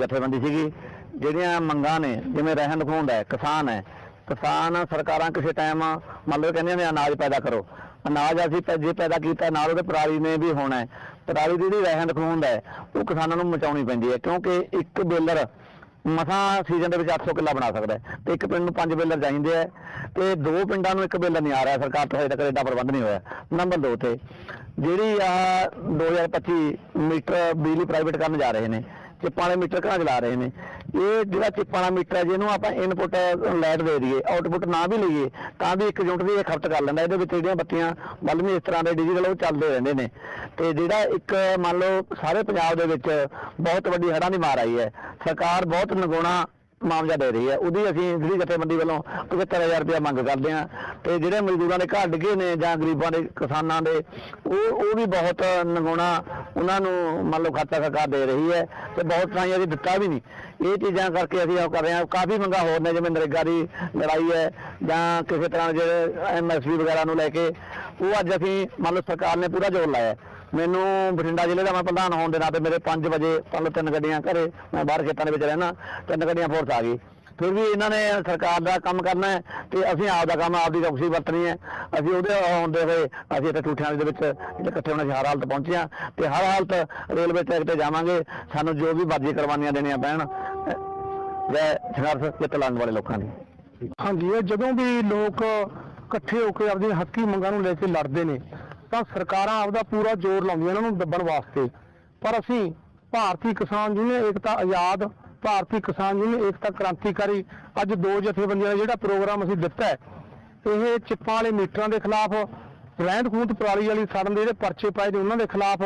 ਜਥੇਬੰਦੀ ਸੀਗੀ, ਜਿਹੜੀਆਂ ਮੰਗਾਂ ਨੇ, ਜਿਵੇਂ ਰਹਿਣ ਖੂੰਹਦ ਹੈ, ਕਿਸਾਨ ਹੈ। ਕਿਸਾਨ ਸਰਕਾਰਾਂ ਕਿਸੇ ਟਾਈਮ ਮੰਨ ਲਓ ਕਹਿੰਦੀਆਂ ਨੇ, ਅਨਾਜ ਪੈਦਾ ਕਰੋ। ਅਨਾਜ ਅਸੀਂ ਪੈ- ਜੇ ਪੈਦਾ ਕੀਤਾ, ਨਾਲ ਉਹਦੇ ਪਰਾਲੀ ਨੇ ਵੀ ਹੋਣਾ ਹੈ। ਪਰਾਲੀ ਦੀ ਜਿਹੜੀ ਰਹਿੰਦ ਖੂੰਹਦ ਹੈ, ਉਹ ਕਿਸਾਨਾਂ ਨੂੰ ਮਚਾਉਣੀ ਪੈਂਦੀ ਹੈ, ਕਿਉਂਕਿ ਇੱਕ ਬੇਲਰ ਮਸਾਂ ਸੀਜ਼ਨ ਦੇ ਵਿੱਚ 800 ਕਿੱਲਾ ਬਣਾ ਸਕਦਾ ਹੈ। ਤੇ ਇੱਕ ਪਿੰਡ ਨੂੰ ਪੰਜ ਬੇਲਰ ਚਾਹੀਦੇ ਹੈ, ਤੇ ਦੋ ਪਿੰਡਾਂ ਨੂੰ ਇੱਕ ਬੇਲਰ ਨਹੀਂ ਆ ਰਿਹਾ, ਸਰਕਾਰ ਤੋਂ ਹਜੇ ਤੱਕ ਐਡਾ ਪ੍ਰਬੰਧ ਨਹੀਂ ਹੋਇਆ। ਨੰਬਰ 2 ਤੇ, ਜਿਹੜੀ ਆ 2025 ਮੀਟਰ ਬਿਜਲੀ ਪ੍ਰਾਈਵੇਟ ਕਰਨ ਜਾ ਰਹੇ ਨੇ ਚਿੱਪਾਂ ਵਾਲੇ ਮੀਟਰ ਘਰਾਂ ਚਲਾ ਰਹੇ ਨੇ। ਇਹ ਜਿਹੜਾ ਚਿੱਪਾਂ ਵਾਲਾ ਮੀਟਰ ਹੈ, ਜਿਹਨੂੰ ਆਪਾਂ ਇਨਪੁਟ ਲਾਈਟ ਦੇ ਦਈਏ ਆਊਟਪੁੱਟ ਨਾ ਵੀ ਲਈਏ, ਤਾਂ ਵੀ ਇੱਕ ਯੂਨਿਟ ਦੀ ਇਹ ਖਪਤ ਕਰ ਲੈਂਦਾ। ਇਹਦੇ ਵਿੱਚ ਜਿਹੜੀਆਂ ਬੱਤੀਆਂ ਬਲਬ ਇਸ ਤਰ੍ਹਾਂ ਦੇ ਡਿਜੀਟਲ ਉਹ ਚੱਲਦੇ ਰਹਿੰਦੇ ਨੇ। ਤੇ ਜਿਹੜਾ ਇੱਕ ਮੰਨ ਲਓ, ਸਾਰੇ ਪੰਜਾਬ ਦੇ ਵਿੱਚ ਬਹੁਤ ਵੱਡੀ ਹੜ੍ਹਾਂ ਦੀ ਮਾਰ ਆਈ ਹੈ। ਸਰਕਾਰ ਬਹੁਤ ਨਗੋਣਾ ਮੁਆਵਜ਼ਾ ਦੇ ਰਹੀ ਹੈ। ਉਹਦੀ ਅਸੀਂ ਜਿਹੜੀ ਜਥੇਬੰਦੀ ਵੱਲੋਂ 75000 ਰੁਪਇਆ ਮੰਗ ਕਰਦੇ ਹਾਂ ਤੇ ਜਿਹੜੇ ਮਜ਼ਦੂਰਾਂ ਦੇ ਘਰ ਡਿੱਗੇ ਨੇ ਜਾਂ ਗਰੀਬਾਂ ਦੇ, ਕਿਸਾਨਾਂ ਦੇ, ਉਹ ਉਹ ਵੀ ਬਹੁਤ ਨਗਾਉਣਾ ਉਹਨਾਂ ਨੂੰ ਮੰਨ ਲਓ ਖਾਤਾ ਸਰਕਾਰ ਦੇ ਰਹੀ ਹੈ ਤੇ ਬਹੁਤ ਥਾਈਂ ਅਸੀਂ ਦਿੱਤਾ ਵੀ ਨਹੀਂ। ਇਹ ਚੀਜ਼ਾਂ ਕਰਕੇ ਅਸੀਂ ਉਹ ਕਰ ਰਹੇ ਹਾਂ। ਕਾਫੀ ਮੰਗਾਂ ਹੋਰ ਨੇ ਜਿਵੇਂ ਨਰੇਗਾ ਦੀ ਲੜਾਈ ਹੈ ਜਾਂ ਕਿਸੇ ਤਰ੍ਹਾਂ ਦੇ ਜਿਹੜੇ ਐਮਐਸਪੀ ਵਗੈਰਾ ਨੂੰ ਲੈ ਕੇ, ਉਹ ਅੱਜ ਅਸੀਂ ਮੰਨ ਲਓ ਸਰਕਾਰ ਨੇ ਪੂਰਾ ਜ਼ੋਰ ਲਾਇਆ ਮੈਨੂੰ ਬਠਿੰਡਾ ਜ਼ਿਲ੍ਹੇ ਦਾ ਮੈਂ ਪ੍ਰਧਾਨ ਹੋਣ ਦੇ ਨਾਤੇ ਮੇਰੇ 5 ਵਜੇ ਪੰਜ ਤਿੰਨ ਗੱਡੀਆਂ ਘਰੇ ਮੈਂ ਬਾਹਰ ਖੇਤਾਂ ਦੇ ਵਿੱਚ ਰਹਿਣਾ ਤਿੰਨ ਗੱਡੀਆਂ ਫੋਰਸ ਆ ਗਈ। ਫਿਰ ਵੀ ਇਹਨਾਂ ਨੇ ਸਰਕਾਰ ਦਾ ਕੰਮ ਕਰਨਾ ਹੈ ਤੇ ਅਸੀਂ ਆਪ ਦਾ ਕੰਮ ਆਪ ਦੀ ਰੌਕਸੀ ਵਰਤਣੀ ਹੈ। ਅਸੀਂ ਉਹਦੇ ਆਉਂਦੇ ਹੋਏ ਅਸੀਂ ਇੱਥੇ ਟੂਠਿਆਂ ਦੇ ਵਿੱਚ ਜਿਹੜੇ ਇਕੱਠੇ ਹੋਣਾ ਹਰ ਹਾਲਤ ਪਹੁੰਚੇ ਹਾਂ ਤੇ ਹਰ ਹਾਲਤ ਰੇਲਵੇ ਟਰੈਕ ਤੇ ਜਾਵਾਂਗੇ। ਸਾਨੂੰ ਜੋ ਵੀ ਵਰਜੀ ਕਰਵਾਨੀਆਂ ਦੇਣੀਆਂ ਪੈਣ ਜੈ ਸੰਘਰਸ਼ ਜਿੱਤ ਲਾਉਣ ਵਾਲੇ ਲੋਕਾਂ ਦੀ। ਹਾਂਜੀ, ਇਹ ਜਦੋਂ ਵੀ ਲੋਕ ਇਕੱਠੇ ਹੋ ਕੇ ਆਪਣੀਆਂ ਹੱਕੀ ਮੰਗਾਂ ਨੂੰ ਲੈ ਕੇ ਲੜਦੇ ਨੇ ਤਾਂ ਸਰਕਾਰਾਂ ਆਪਦਾ ਪੂਰਾ ਜ਼ੋਰ ਲਾਉਂਦੀਆਂ ਇਹਨਾਂ ਨੂੰ ਦੱਬਣ ਵਾਸਤੇ। ਪਰ ਅਸੀਂ ਭਾਰਤੀ ਕਿਸਾਨ ਯੂਨੀਅਨ, ਏਕਤਾ, ਆਜ਼ਾਦ ਭਾਰਤੀ ਕਿਸਾਨ ਯੂਨੀਅਨ, ਏਕਤਾ ਕ੍ਰਾਂਤੀਕਾਰੀ ਅੱਜ ਦੋ ਜਥੇਬੰਦੀਆਂ ਦਾ ਜਿਹੜਾ ਪ੍ਰੋਗਰਾਮ ਅਸੀਂ ਦਿੱਤਾ ਹੈ, ਇਹ ਚਿੱਪਾਂ ਵਾਲੇ ਮੀਟਰਾਂ ਦੇ ਖਿਲਾਫ, ਰਹਿੰਦ ਖੂੰਹਦ ਪਰਾਲੀ ਵਾਲੀ ਸੜਨ ਦੇ ਜਿਹੜੇ ਪਰਚੇ ਪਾਏ ਨੇ ਉਹਨਾਂ ਦੇ ਖਿਲਾਫ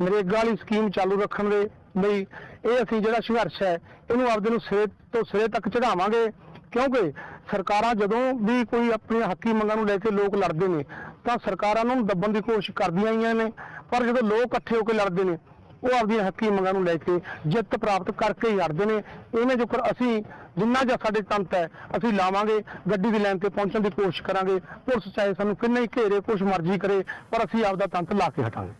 ਨਰੇਗਾ ਵਾਲੀ ਸਕੀਮ ਚਾਲੂ ਰੱਖਣ ਦੇ ਲਈ ਇਹ ਅਸੀਂ ਜਿਹੜਾ ਸੰਘਰਸ਼ ਹੈ, ਇਹਨੂੰ ਆਪਦੇ ਨੂੰ ਸਿਰੇ ਤੋਂ ਸਿਰੇ ਤੱਕ ਚੜਾਵਾਂਗੇ ਕਿਉਂਕਿ ਸਰਕਾਰਾਂ ਜਦੋਂ ਵੀ ਕੋਈ ਆਪਣੀਆਂ ਹੱਕੀ ਮੰਗਾਂ ਨੂੰ ਲੈ ਕੇ ਲੋਕ ਲੜਦੇ ਨੇ ਤਾਂ ਸਰਕਾਰਾਂ ਉਹਨਾਂ ਨੂੰ ਦੱਬਣ ਦੀ ਕੋਸ਼ਿਸ਼ ਕਰਦੀਆਂ ਆਈਆਂ ਨੇ, ਪਰ ਜਦੋਂ ਲੋਕ ਇਕੱਠੇ ਹੋ ਕੇ ਲੜਦੇ ਨੇ, ਉਹ ਆਪਣੀਆਂ ਹੱਕੀ ਮੰਗਾਂ ਨੂੰ ਲੈ ਕੇ ਜਿੱਤ ਪ੍ਰਾਪਤ ਕਰਕੇ ਹੀ ਹਟਦੇ ਨੇ। ਇਹਨੇ ਜੋਕਰ ਅਸੀਂ ਜਿੰਨਾ ਜਿਹਾ ਸਾਡੇ ਤੰਤ ਹੈ, ਅਸੀਂ ਲਾਵਾਂਗੇ, ਗੱਡੀ ਦੀ ਲਾਈਨ ਤੇ ਪਹੁੰਚਣ ਦੀ ਕੋਸ਼ਿਸ਼ ਕਰਾਂਗੇ, ਪੁਲਿਸ ਚਾਹੇ ਸਾਨੂੰ ਕਿੰਨੇ ਹੀ ਘੇਰੇ, ਕੁਛ ਮਰਜ਼ੀ ਕਰੇ, ਪਰ ਅਸੀਂ ਆਪਦਾ ਤੰਤ ਲਾ ਕੇ ਹਟਾਂਗੇ।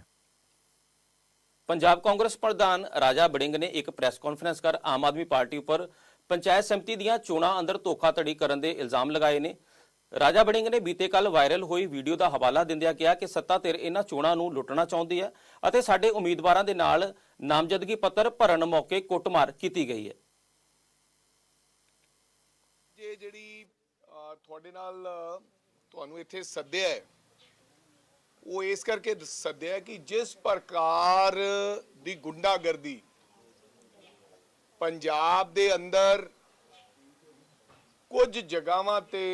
ਪੰਜਾਬ ਕਾਂਗਰਸ ਪ੍ਰਧਾਨ ਰਾਜਾ ਬੜਿੰਗ ਨੇ ਇੱਕ ਪ੍ਰੈਸ ਕਾਨਫਰੰਸ ਕਰ ਆਮ ਆਦਮੀ ਪਾਰਟੀ ਉੱਪਰ ਪੰਚਾਇਤ ਸਮਿਤੀ ਦੀਆਂ ਚੋਣਾਂ ਅੰਦਰ ਧੋਖਾਧੜੀ ਕਰਨ ਦੇ ਇਲਜ਼ਾਮ ਲਗਾਏ ਨੇ। ਰਾਜਾ ਬੜਿੰਗ ਨੇ ਬੀਤੇ ਕੱਲ ਵਾਇਰਲ ਹੋਈ ਵੀਡੀਓ ਦਾ ਹਵਾਲਾ ਦਿੰਦਿਆਂ ਕਿਹਾ ਕਿ ਸੱਤਾ ਧਿਰ ਇਹਨਾਂ ਚੋਣਾਂ ਨੂੰ ਲੁੱਟਣਾ ਚਾਹੁੰਦੀ ਹੈ ਅਤੇ ਸਾਡੇ ਉਮੀਦਵਾਰਾਂ ਦੇ ਨਾਲ ਨਾਮਜ਼ਦਗੀ ਪੱਤਰ ਭਰਨ ਮੌਕੇ ਕੁੱਟਮਾਰ ਕੀਤੀ ਗਈ ਹੈ। ਜੇ ਜਿਹੜੀ ਤੁਹਾਡੇ ਨਾਲ ਤੁਹਾਨੂੰ ਇੱਥੇ ਸੱਦਿਆ ਹੈ, ਉਹ ਇਸ ਕਰਕੇ ਸੱਦਿਆ ਕਿ ਜਿਸ ਪ੍ਰਕਾਰ ਦੀ ਗੁੰਡਾਗਰਦੀ ਪੰਜਾਬ ਦੇ ਅੰਦਰ ਕੁਝ ਜਗ੍ਹਾਵਾਂ ਤੇ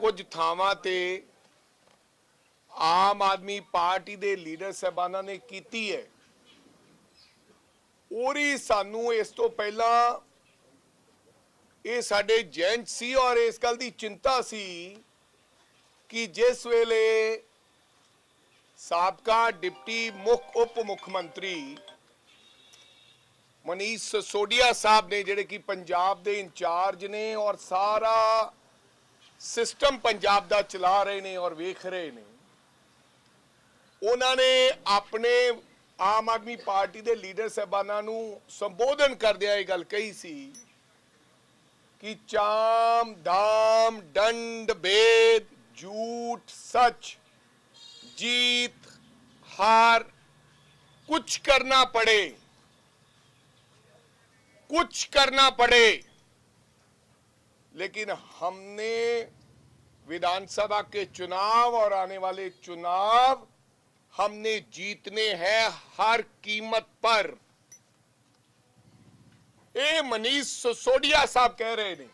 ਕੁਝ ਥਾਵਾਂ ਤੇ ਆਮ ਆਦਮੀ ਪਾਰਟੀ ਦੇ ਲੀਡਰ ਸਾਹਿਬਾਨਾਂ ਨੇ ਕੀਤੀ ਹੈ। ਉਹਦੀ ਸਾਨੂੰ ਇਸ ਤੋਂ ਪਹਿਲਾਂ ਇਹ ਸਾਡੇ ਜੈਂਟ ਸੀ ਔਰ ਇਸ ਗੱਲ ਦੀ ਚਿੰਤਾ ਸੀ ਕਿ ਜਿਸ ਵੇਲੇ ਸਾਬਕਾ ਡਿਪਟੀ ਮੁੱਖ ਉਪ ਮੁੱਖ ਮੰਤਰੀ ਮਨੀਸ਼ ਸੋਡੀਆ ਸਾਹਿਬ ਨੇ, ਜਿਹੜੇ ਕਿ ਪੰਜਾਬ ਦੇ ਇੰਚਾਰਜ ਨੇ ਔਰ ਸਾਰਾ ਸਿਸਟਮ ਪੰਜਾਬ ਦਾ ਚਲਾ ਰਹੇ ਨੇ ਔਰ ਵੇਖ ਰਹੇ ਨੇ ਉਹਨਾਂ ਨੇ ਆਪਣੇ ਆਮ ਆਦਮੀ ਪਾਰਟੀ ਦੇ ਲੀਡਰ ਸਹਿਬਾਨਾਂ ਨੂੰ ਸੰਬੋਧਨ ਕਰਦਿਆਂ ਇਹ ਗੱਲ ਕਹੀ ਸੀ ਕਿ ਚਾਮ ਦਾਮ ਦੰਡ ਭੇਦ ਝੂਠ ਸੱਚ जीत हार कुछ करना पड़े कुछ करना पड़े लेकिन हमने विधानसभा के चुनाव और आने वाले चुनाव हमने जीतने हैं हर कीमत पर ਇਹ ਮਨੀਸ਼ ਸੋਡੀਆ ਸਾਹਿਬ ਕਹਿ ਰਹੇ ਨੇ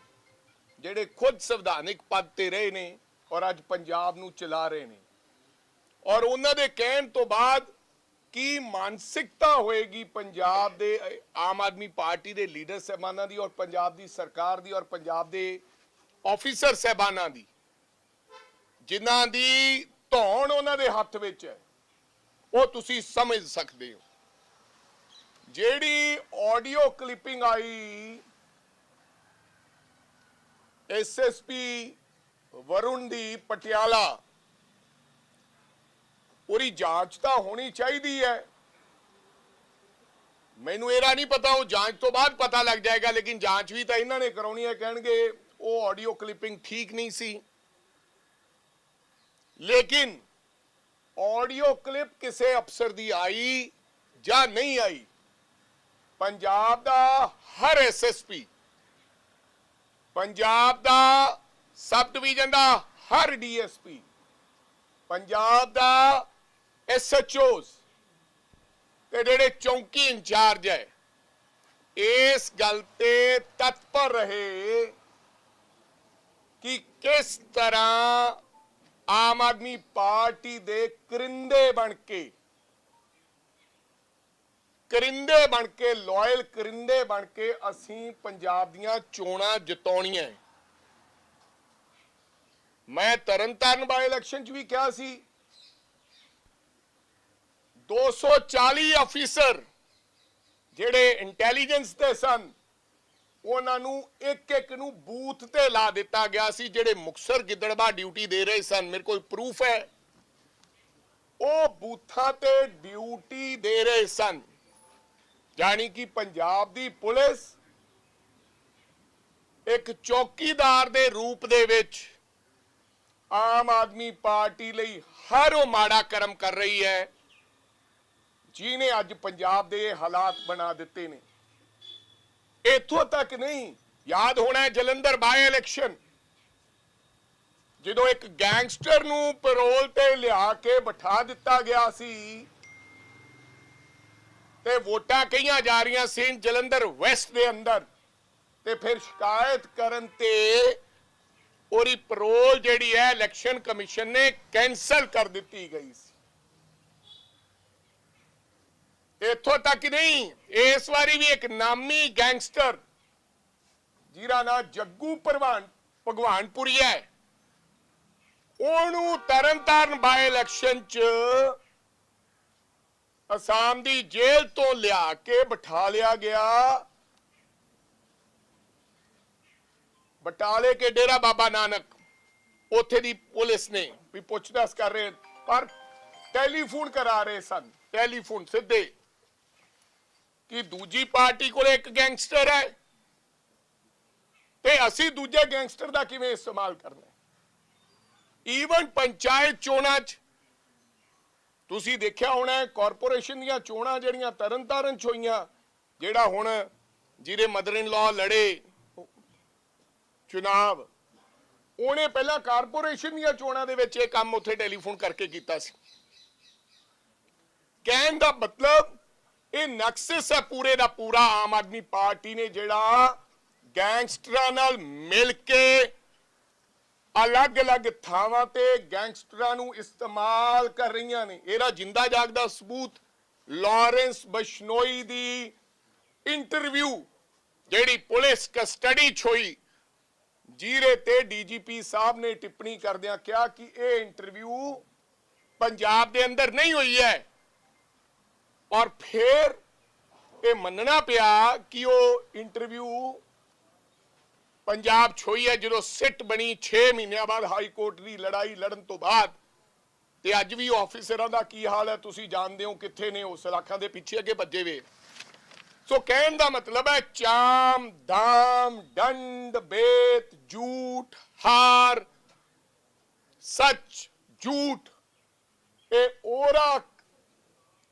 ਜਿਹੜੇ ਖੁਦ ਸੰਵਿਧਾਨਿਕ ਪਦ ਤੇ ਰਹੇ ਨੇ ਔਰ ਅੱਜ ਪੰਜਾਬ ਨੂੰ ਚਲਾ ਰਹੇ ਨੇ ਔਰ ਉਹਨਾਂ ਦੇ ਕਹਿਣ ਤੋਂ ਬਾਅਦ ਕੀ ਮਾਨਸਿਕਤਾ ਹੋਏਗੀ ਪੰਜਾਬ ਦੇ ਆਮ ਆਦਮੀ ਪਾਰਟੀ ਦੇ ਲੀਡਰ ਸਹਿਬਾਨਾਂ ਦੀ ਔਰ ਪੰਜਾਬ ਦੀ ਸਰਕਾਰ ਦੀ ਔਰ ਪੰਜਾਬ ਦੇ ਆਫੀਸਰ ਸਹਿਬਾਨਾਂ ਦੀ? ਜਿਨ੍ਹਾਂ ਦੀ ਧੌਣ ਉਹਨਾਂ ਦੇ ਹੱਥ ਵਿੱਚ ਹੈ, ਉਹ ਤੁਸੀਂ ਸਮਝ ਸਕਦੇ ਹੋ। ਜਿਹੜੀ ਆਡੀਓ ਕਲਿੱਪਿੰਗ ਆਈ ਐਸਐਸਪੀ ਵਰੁਣ ਦੀ ਪਟਿਆਲਾ ਉਹਦੀ ਜਾਂਚ ਤਾਂ ਹੋਣੀ ਚਾਹੀਦੀ ਹੈ। ਮੈਨੂੰ ਇਹਦਾ ਨਹੀਂ ਪਤਾ, ਉਹ ਜਾਂਚ ਤੋਂ ਬਾਅਦ ਪਤਾ ਲੱਗ ਜਾਏਗਾ, ਲੇਕਿਨ ਜਾਂਚ ਵੀ ਤਾਂ ਇਹਨਾਂ ਨੇ ਕਰਾਉਣੀ ਹੈ, ਕਹਿਣਗੇ ਉਹ ਆਡੀਓ ਕਲਿੱਪਿੰਗ ਠੀਕ ਨਹੀਂ ਸੀ। ਲੇਕਿਨ ਆਡੀਓ ਕਲਿੱਪ ਕਿਸੇ ਅਫਸਰ ਦੀ ਆਈ ਜਾਂ ਨਹੀਂ ਆਈ, ਪੰਜਾਬ ਦਾ ਹਰ ਐਸਐਸਪੀ ਪੰਜਾਬ ਦਾ ਸਬ ਡਿਵੀਜ਼ਨ ਦਾ ਹਰ ਡੀਐਸਪੀ ਪੰਜਾਬ ਦਾ ਐਸਐਚਓਸ ਤੇ ਜਿਹੜੇ ਚੌਂਕੀ ਇੰਚਾਰਜ ਹੈ, ਇਸ ਗੱਲ ਤੇ ਤਤਪਰ ਰਹੇ ਕਿ ਕਿਸ ਤਰ੍ਹਾਂ ਆਮ ਆਦਮੀ ਪਾਰਟੀ ਦੇ ਕਰਿੰਦੇ ਬਣ ਕੇ, ਕਰਿੰਦੇ ਬਣ ਕੇ, ਲਾਇਲ ਕਰਿੰਦੇ ਬਣ ਕੇ ਅਸੀਂ ਪੰਜਾਬ ਦੀਆਂ ਚੋਣਾਂ ਜਿਤਾਉਣੀਆਂ ਹੈ। ਮੈਂ ਤਰਨਤਾਰਨ ਬਾਈ ਇਲੈਕਸ਼ਨ 'ਚ ਵੀ ਕਿਹਾ ਸੀ 240 ਅਫੀਸਰ ਜਿਹੜੇ ਇੰਟੈਲੀਜੈਂਸ ਦੇ ਸਨ, ਉਹਨਾਂ ਨੂੰ ਇੱਕ ਇੱਕ ਨੂੰ ਬੂਥ ਤੇ ਲਾ ਦਿੱਤਾ ਗਿਆ ਸੀ, ਜਿਹੜੇ ਮੁਕਸਰ ਗਿੱਦੜਬਾ ਡਿਊਟੀ ਦੇ ਰਹੇ ਸਨ। ਮੇਰੇ ਕੋਲ ਪ੍ਰੂਫ ਹੈ। ਉਹ ਬੂਥਾਂ ਤੇ ਡਿਊਟੀ ਦੇ ਰਹੇ ਸਨ। ਜਾਨੀ ਕਿ ਪੰਜਾਬ ਦੀ ਪੁਲਿਸ ਇੱਕ ਚੌਕੀਦਾਰ ਦੇ ਰੂਪ ਦੇ ਵਿੱਚ ਆਮ ਆਦਮੀ ਪਾਰਟੀ ਲਈ ਹਰ ਉਹ ਮਾੜਾ ਕਰਮ ਕਰ ਰਹੀ ਹੈ। ਜਿਹਨੇ ਅੱਜ ਪੰਜਾਬ ਦੇ ਹਾਲਾਤ ਬਣਾ ਦਿੱਤੇ ਨੇ। ਇੱਥੋਂ ਤੱਕ ਨਹੀਂ, ਯਾਦ ਹੋਣਾ ਜਲੰਧਰ ਬਾਏ ਇਲੈਕਸ਼ਨ ਜਦੋਂ ਇੱਕ ਗੈਂਗਸਟਰ ਨੂੰ ਪੈਰੋਲ ਤੇ ਲਿਆ ਕੇ ਬਿਠਾ ਦਿੱਤਾ ਗਿਆ ਸੀ, ਤੇ ਵੋਟਾਂ ਕਈਆਂ ਜਾ ਰਹੀਆਂ ਸੀ ਜਲੰਧਰ ਵੈਸਟ ਦੇ ਅੰਦਰ, ਤੇ ਫਿਰ ਸ਼ਿਕਾਇਤ ਕਰਨ ਤੇ ਉਹਦੀ ਪੈਰੋਲ ਜਿਹੜੀ ਹੈ ਇਲੈਕਸ਼ਨ ਕਮਿਸ਼ਨ ਨੇ ਕੈਨਸਲ ਕਰ ਦਿੱਤੀ ਗਈ ਸੀ। ਇੱਥੋਂ ਤੱਕ ਨਹੀਂ, ਇਸ ਵਾਰੀ ਵੀ ਇੱਕ ਨਾਮੀ ਗੈਂਗਸਟਰ, ਜਿਹਦਾ ਨਾਂ ਜੱਗੂ ਭਗਵਾਨ ਭਗਵਾਨਪੁਰੀਆ ਹੈ। ਉਹਨੂੰ ਤਰਨਤਾਰਨ ਬਾਈ ਇਲੈਕਸ਼ਨ ਚ ਅਸਾਮ ਦੀ ਜੇਲ੍ਹ ਤੋਂ ਲਿਆ ਕੇ ਬਿਠਾ ਲਿਆ ਗਿਆ। ਬਟਾਲੇ ਕੇ ਡੇਰਾ ਬਾਬਾ ਨਾਨਕ, ਉੱਥੇ ਦੀ ਪੁਲਿਸ ਨੇ ਵੀ ਪੁੱਛਦਾਸ ਕਰ ਰਹੇ ਪਰ ਟੈਲੀਫੋਨ ਕਰਾ ਰਹੇ ਸਨ, ਟੈਲੀਫੋਨ ਸਿੱਧੇ। ਕਿ ਦੂਜੀ ਪਾਰਟੀ ਕੋਲੇ ਇੱਕ ਗੈਂਗਸਟਰ ਹੈ। ਤੇ ਅਸੀਂ ਦੂਜੇ ਗੈਂਗਸਟਰ ਦਾ ਕਿਵੇਂ ਇਸਤੇਮਾਲ ਕਰਨਾ ਈਵਨ ਪੰਚਾਇਤ ਚੋਣਾਂ 'ਚ ਤੁਸੀਂ ਦੇਖਿਆ ਹੋਣਾ ਕਾਰਪੋਰੇਸ਼ਨ ਦੀਆਂ ਚੋਣਾਂ ਜਿਹੜੀਆਂ ਤਰਨਤਾਰਨ 'ਚ ਹੋਈਆਂ, ਜਿਹੜਾ ਹੁਣ ਜਿਹਦੇ ਮਦਰ ਇਨ ਲਾਅ ਲੜੇ ਚੁਣਾਵ, ਉਹਨੇ ਪਹਿਲਾਂ ਕਾਰਪੋਰੇਸ਼ਨ ਦੀਆਂ ਚੋਣਾਂ ਦੇ ਵਿੱਚ ਇਹ ਕੰਮ ਉੱਥੇ ਟੈਲੀਫੋਨ ਕਰਕੇ ਕੀਤਾ ਸੀ। ਕਹਿਣ ਦਾ ਮਤਲਬ ਇਹ ਨਕਸਿਸ ਹੈ ਪੂਰੇ ਦਾ ਪੂਰਾ ਆਮ ਆਦਮੀ ਪਾਰਟੀ ਨੇ ਜਿਹੜਾ ਗੈਂਗਸਟਰਾਂ ਨਾਲ ਮਿਲ ਕੇ ਅਲੱਗ-ਅਲੱਗ ਥਾਵਾਂ ਤੇ ਗੈਂਗਸਟਰਾਂ ਨੂੰ ਇਸਤੇਮਾਲ ਕਰ ਰਹੀਆਂ ਨੇ। ਇਹਦਾ ਜਿੰਦਾ ਜਾਗਦਾ ਸਬੂਤ ਲਾਰੈਂਸ ਬਸ਼ਨੋਈ ਦੀ ਇੰਟਰਵਿਊ, ਜਿਹੜੀ ਪੁਲਿਸ ਕਸਟਡੀ 'ਚ ਹੋਈ ਜੀਰੇ ਤੇ ਡੀਜੀਪੀ ਸਾਹਿਬ ਨੇ ਟਿੱਪਣੀ ਕਰਦਿਆਂ ਕਿਹਾ ਕਿ ਇਹ ਇੰਟਰਵਿਊ ਪੰਜਾਬ ਦੇ ਅੰਦਰ ਨਹੀਂ ਹੋਈ ਹੈ। ਔਰ ਫਿਰ ਇਹ ਮੰਨਣਾ ਪਿਆ ਕਿ ਉਹ ਇੰਟਰਵਿਊ ਪੰਜਾਬ 'ਚ ਹੈ, ਜਦੋਂ ਸਿੱਟ ਬਣੀ 6 ਮਹੀਨਿਆਂ ਬਾਅਦ ਹਾਈ ਕੋਰਟ ਦੀ ਲੜਾਈ ਲੜਨ ਤੋਂ ਬਾਅਦ। ਤੇ ਅੱਜ ਵੀ ਆਫੀਸਰਾਂ ਦਾ ਕੀ ਹਾਲ ਹੈ, ਤੁਸੀਂ ਜਾਣਦੇ ਹੋ ਕਿੱਥੇ ਨੇ ਉਹ ਸਲਾਖਾਂ ਦੇ ਪਿੱਛੇ ਅੱਗੇ ਭੱਜੇ ਵੇ। ਸੋ ਕਹਿਣ ਦਾ ਮਤਲਬ ਹੈ ਚਾਮ ਦਾਮ ਡੰਡ ਬੇਤ ਝੂਠ ਹਾਰ ਸੱਚ ਝੂਠ ਇਹ ਉਹਦਾ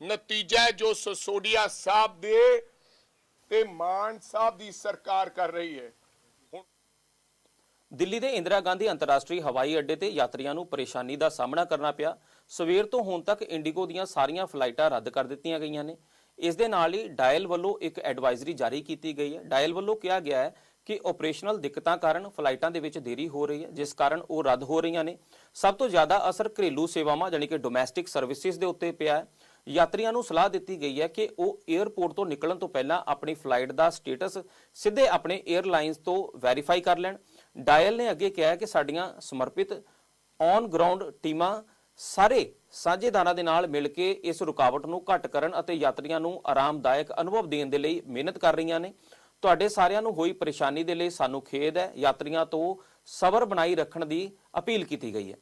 ਨਤੀਜਾ ਜੋ ਸਸੋਡੀਆ ਸਾਹਿਬ ਦੇ ਤੇ ਮਾਨ ਸਾਹਿਬ ਦੀ ਸਰਕਾਰ ਕਰ ਰਹੀ ਹੈ। ਦਿੱਲੀ ਦੇ ਇੰਦਰਾ ਗਾਂਧੀ ਅੰਤਰਰਾਸ਼ਟਰੀ ਹਵਾਈ ਅੱਡੇ ਤੇ ਯਾਤਰੀਆਂ ਨੂੰ ਪਰੇਸ਼ਾਨੀ ਦਾ ਸਾਹਮਣਾ ਕਰਨਾ ਪਿਆ। ਸਵੇਰ ਤੋਂ ਹੁਣ ਤੱਕ ਇੰਡੀਗੋ ਦੀਆਂ ਸਾਰੀਆਂ ਫਲਾਈਟਾਂ ਰੱਦ ਕਰ ਦਿੱਤੀਆਂ ਗਈਆਂ ਨੇ। ਇਸ ਦੇ ਨਾਲ ਹੀ ਡਾਇਲ ਵੱਲੋਂ ਇੱਕ ਐਡਵਾਈਜ਼ਰੀ ਜਾਰੀ ਕੀਤੀ ਗਈ ਹੈ। ਡਾਇਲ ਵੱਲੋਂ ਕਿਹਾ ਗਿਆ ਹੈ ਕਿ ਆਪਰੇਸ਼ਨਲ ਦਿੱਕਤਾਂ ਕਾਰਨ ਫਲਾਈਟਾਂ ਦੇ ਵਿੱਚ ਦੇਰੀ ਹੋ ਰਹੀ ਹੈ, ਜਿਸ ਕਾਰਨ ਉਹ ਰੱਦ ਹੋ ਰਹੀਆਂ ਨੇ। ਸਭ ਤੋਂ ਜ਼ਿਆਦਾ ਅਸਰ ਘਰੇਲੂ ਸੇਵਾਵਾਂ ਯਾਨੀ ਕਿ ਡੋਮੈਸਟਿਕ ਸਰਵਿਸਿਜ਼ ਦੇ ਉੱਤੇ ਪਿਆ ਹੈ। ਯਾਤਰੀਆਂ ਨੂੰ ਸਲਾਹ ਦਿੱਤੀ ਗਈ ਹੈ ਕਿ ਉਹ 에ਅਰਪੋਰਟ ਤੋਂ ਨਿਕਲਣ ਤੋਂ ਪਹਿਲਾਂ ਆਪਣੀ ਫਲਾਈਟ ਦਾ ਸਟੇਟਸ ਸਿੱਧੇ ਆਪਣੇ 에ਅਰਲਾਈਨਸ ਤੋਂ ਵੈਰੀਫਾਈ ਕਰ ਲੈਣ। ਡਾਇਲ ਨੇ ਅੱਗੇ ਕਿਹਾ ਕਿ ਸਾਡੀਆਂ ਸਮਰਪਿਤ ਔਨ ਗਰਾਊਂਡ ਟੀਮਾਂ ਸਾਰੇ ਸਾਂਝੇਦਾਰਾਂ ਦੇ ਨਾਲ ਮਿਲ ਕੇ ਇਸ ਰੁਕਾਵਟ ਨੂੰ ਘੱਟ ਕਰਨ ਅਤੇ ਯਾਤਰੀਆਂ ਨੂੰ ਆਰਾਮਦਾਇਕ ਅਨੁਭਵ ਦੇਣ ਦੇ ਲਈ ਮਿਹਨਤ ਕਰ ਰਹੀਆਂ ਨੇ। ਤੁਹਾਡੇ ਸਾਰਿਆਂ ਨੂੰ ਹੋਈ ਪਰੇਸ਼ਾਨੀ ਦੇ ਲਈ ਸਾਨੂੰ ਖੇਦ ਹੈ। ਯਾਤਰੀਆਂ ਤੋਂ ਸਬਰ ਬਣਾਈ ਰੱਖਣ ਦੀ ਅਪੀਲ ਕੀਤੀ ਗਈ ਹੈ।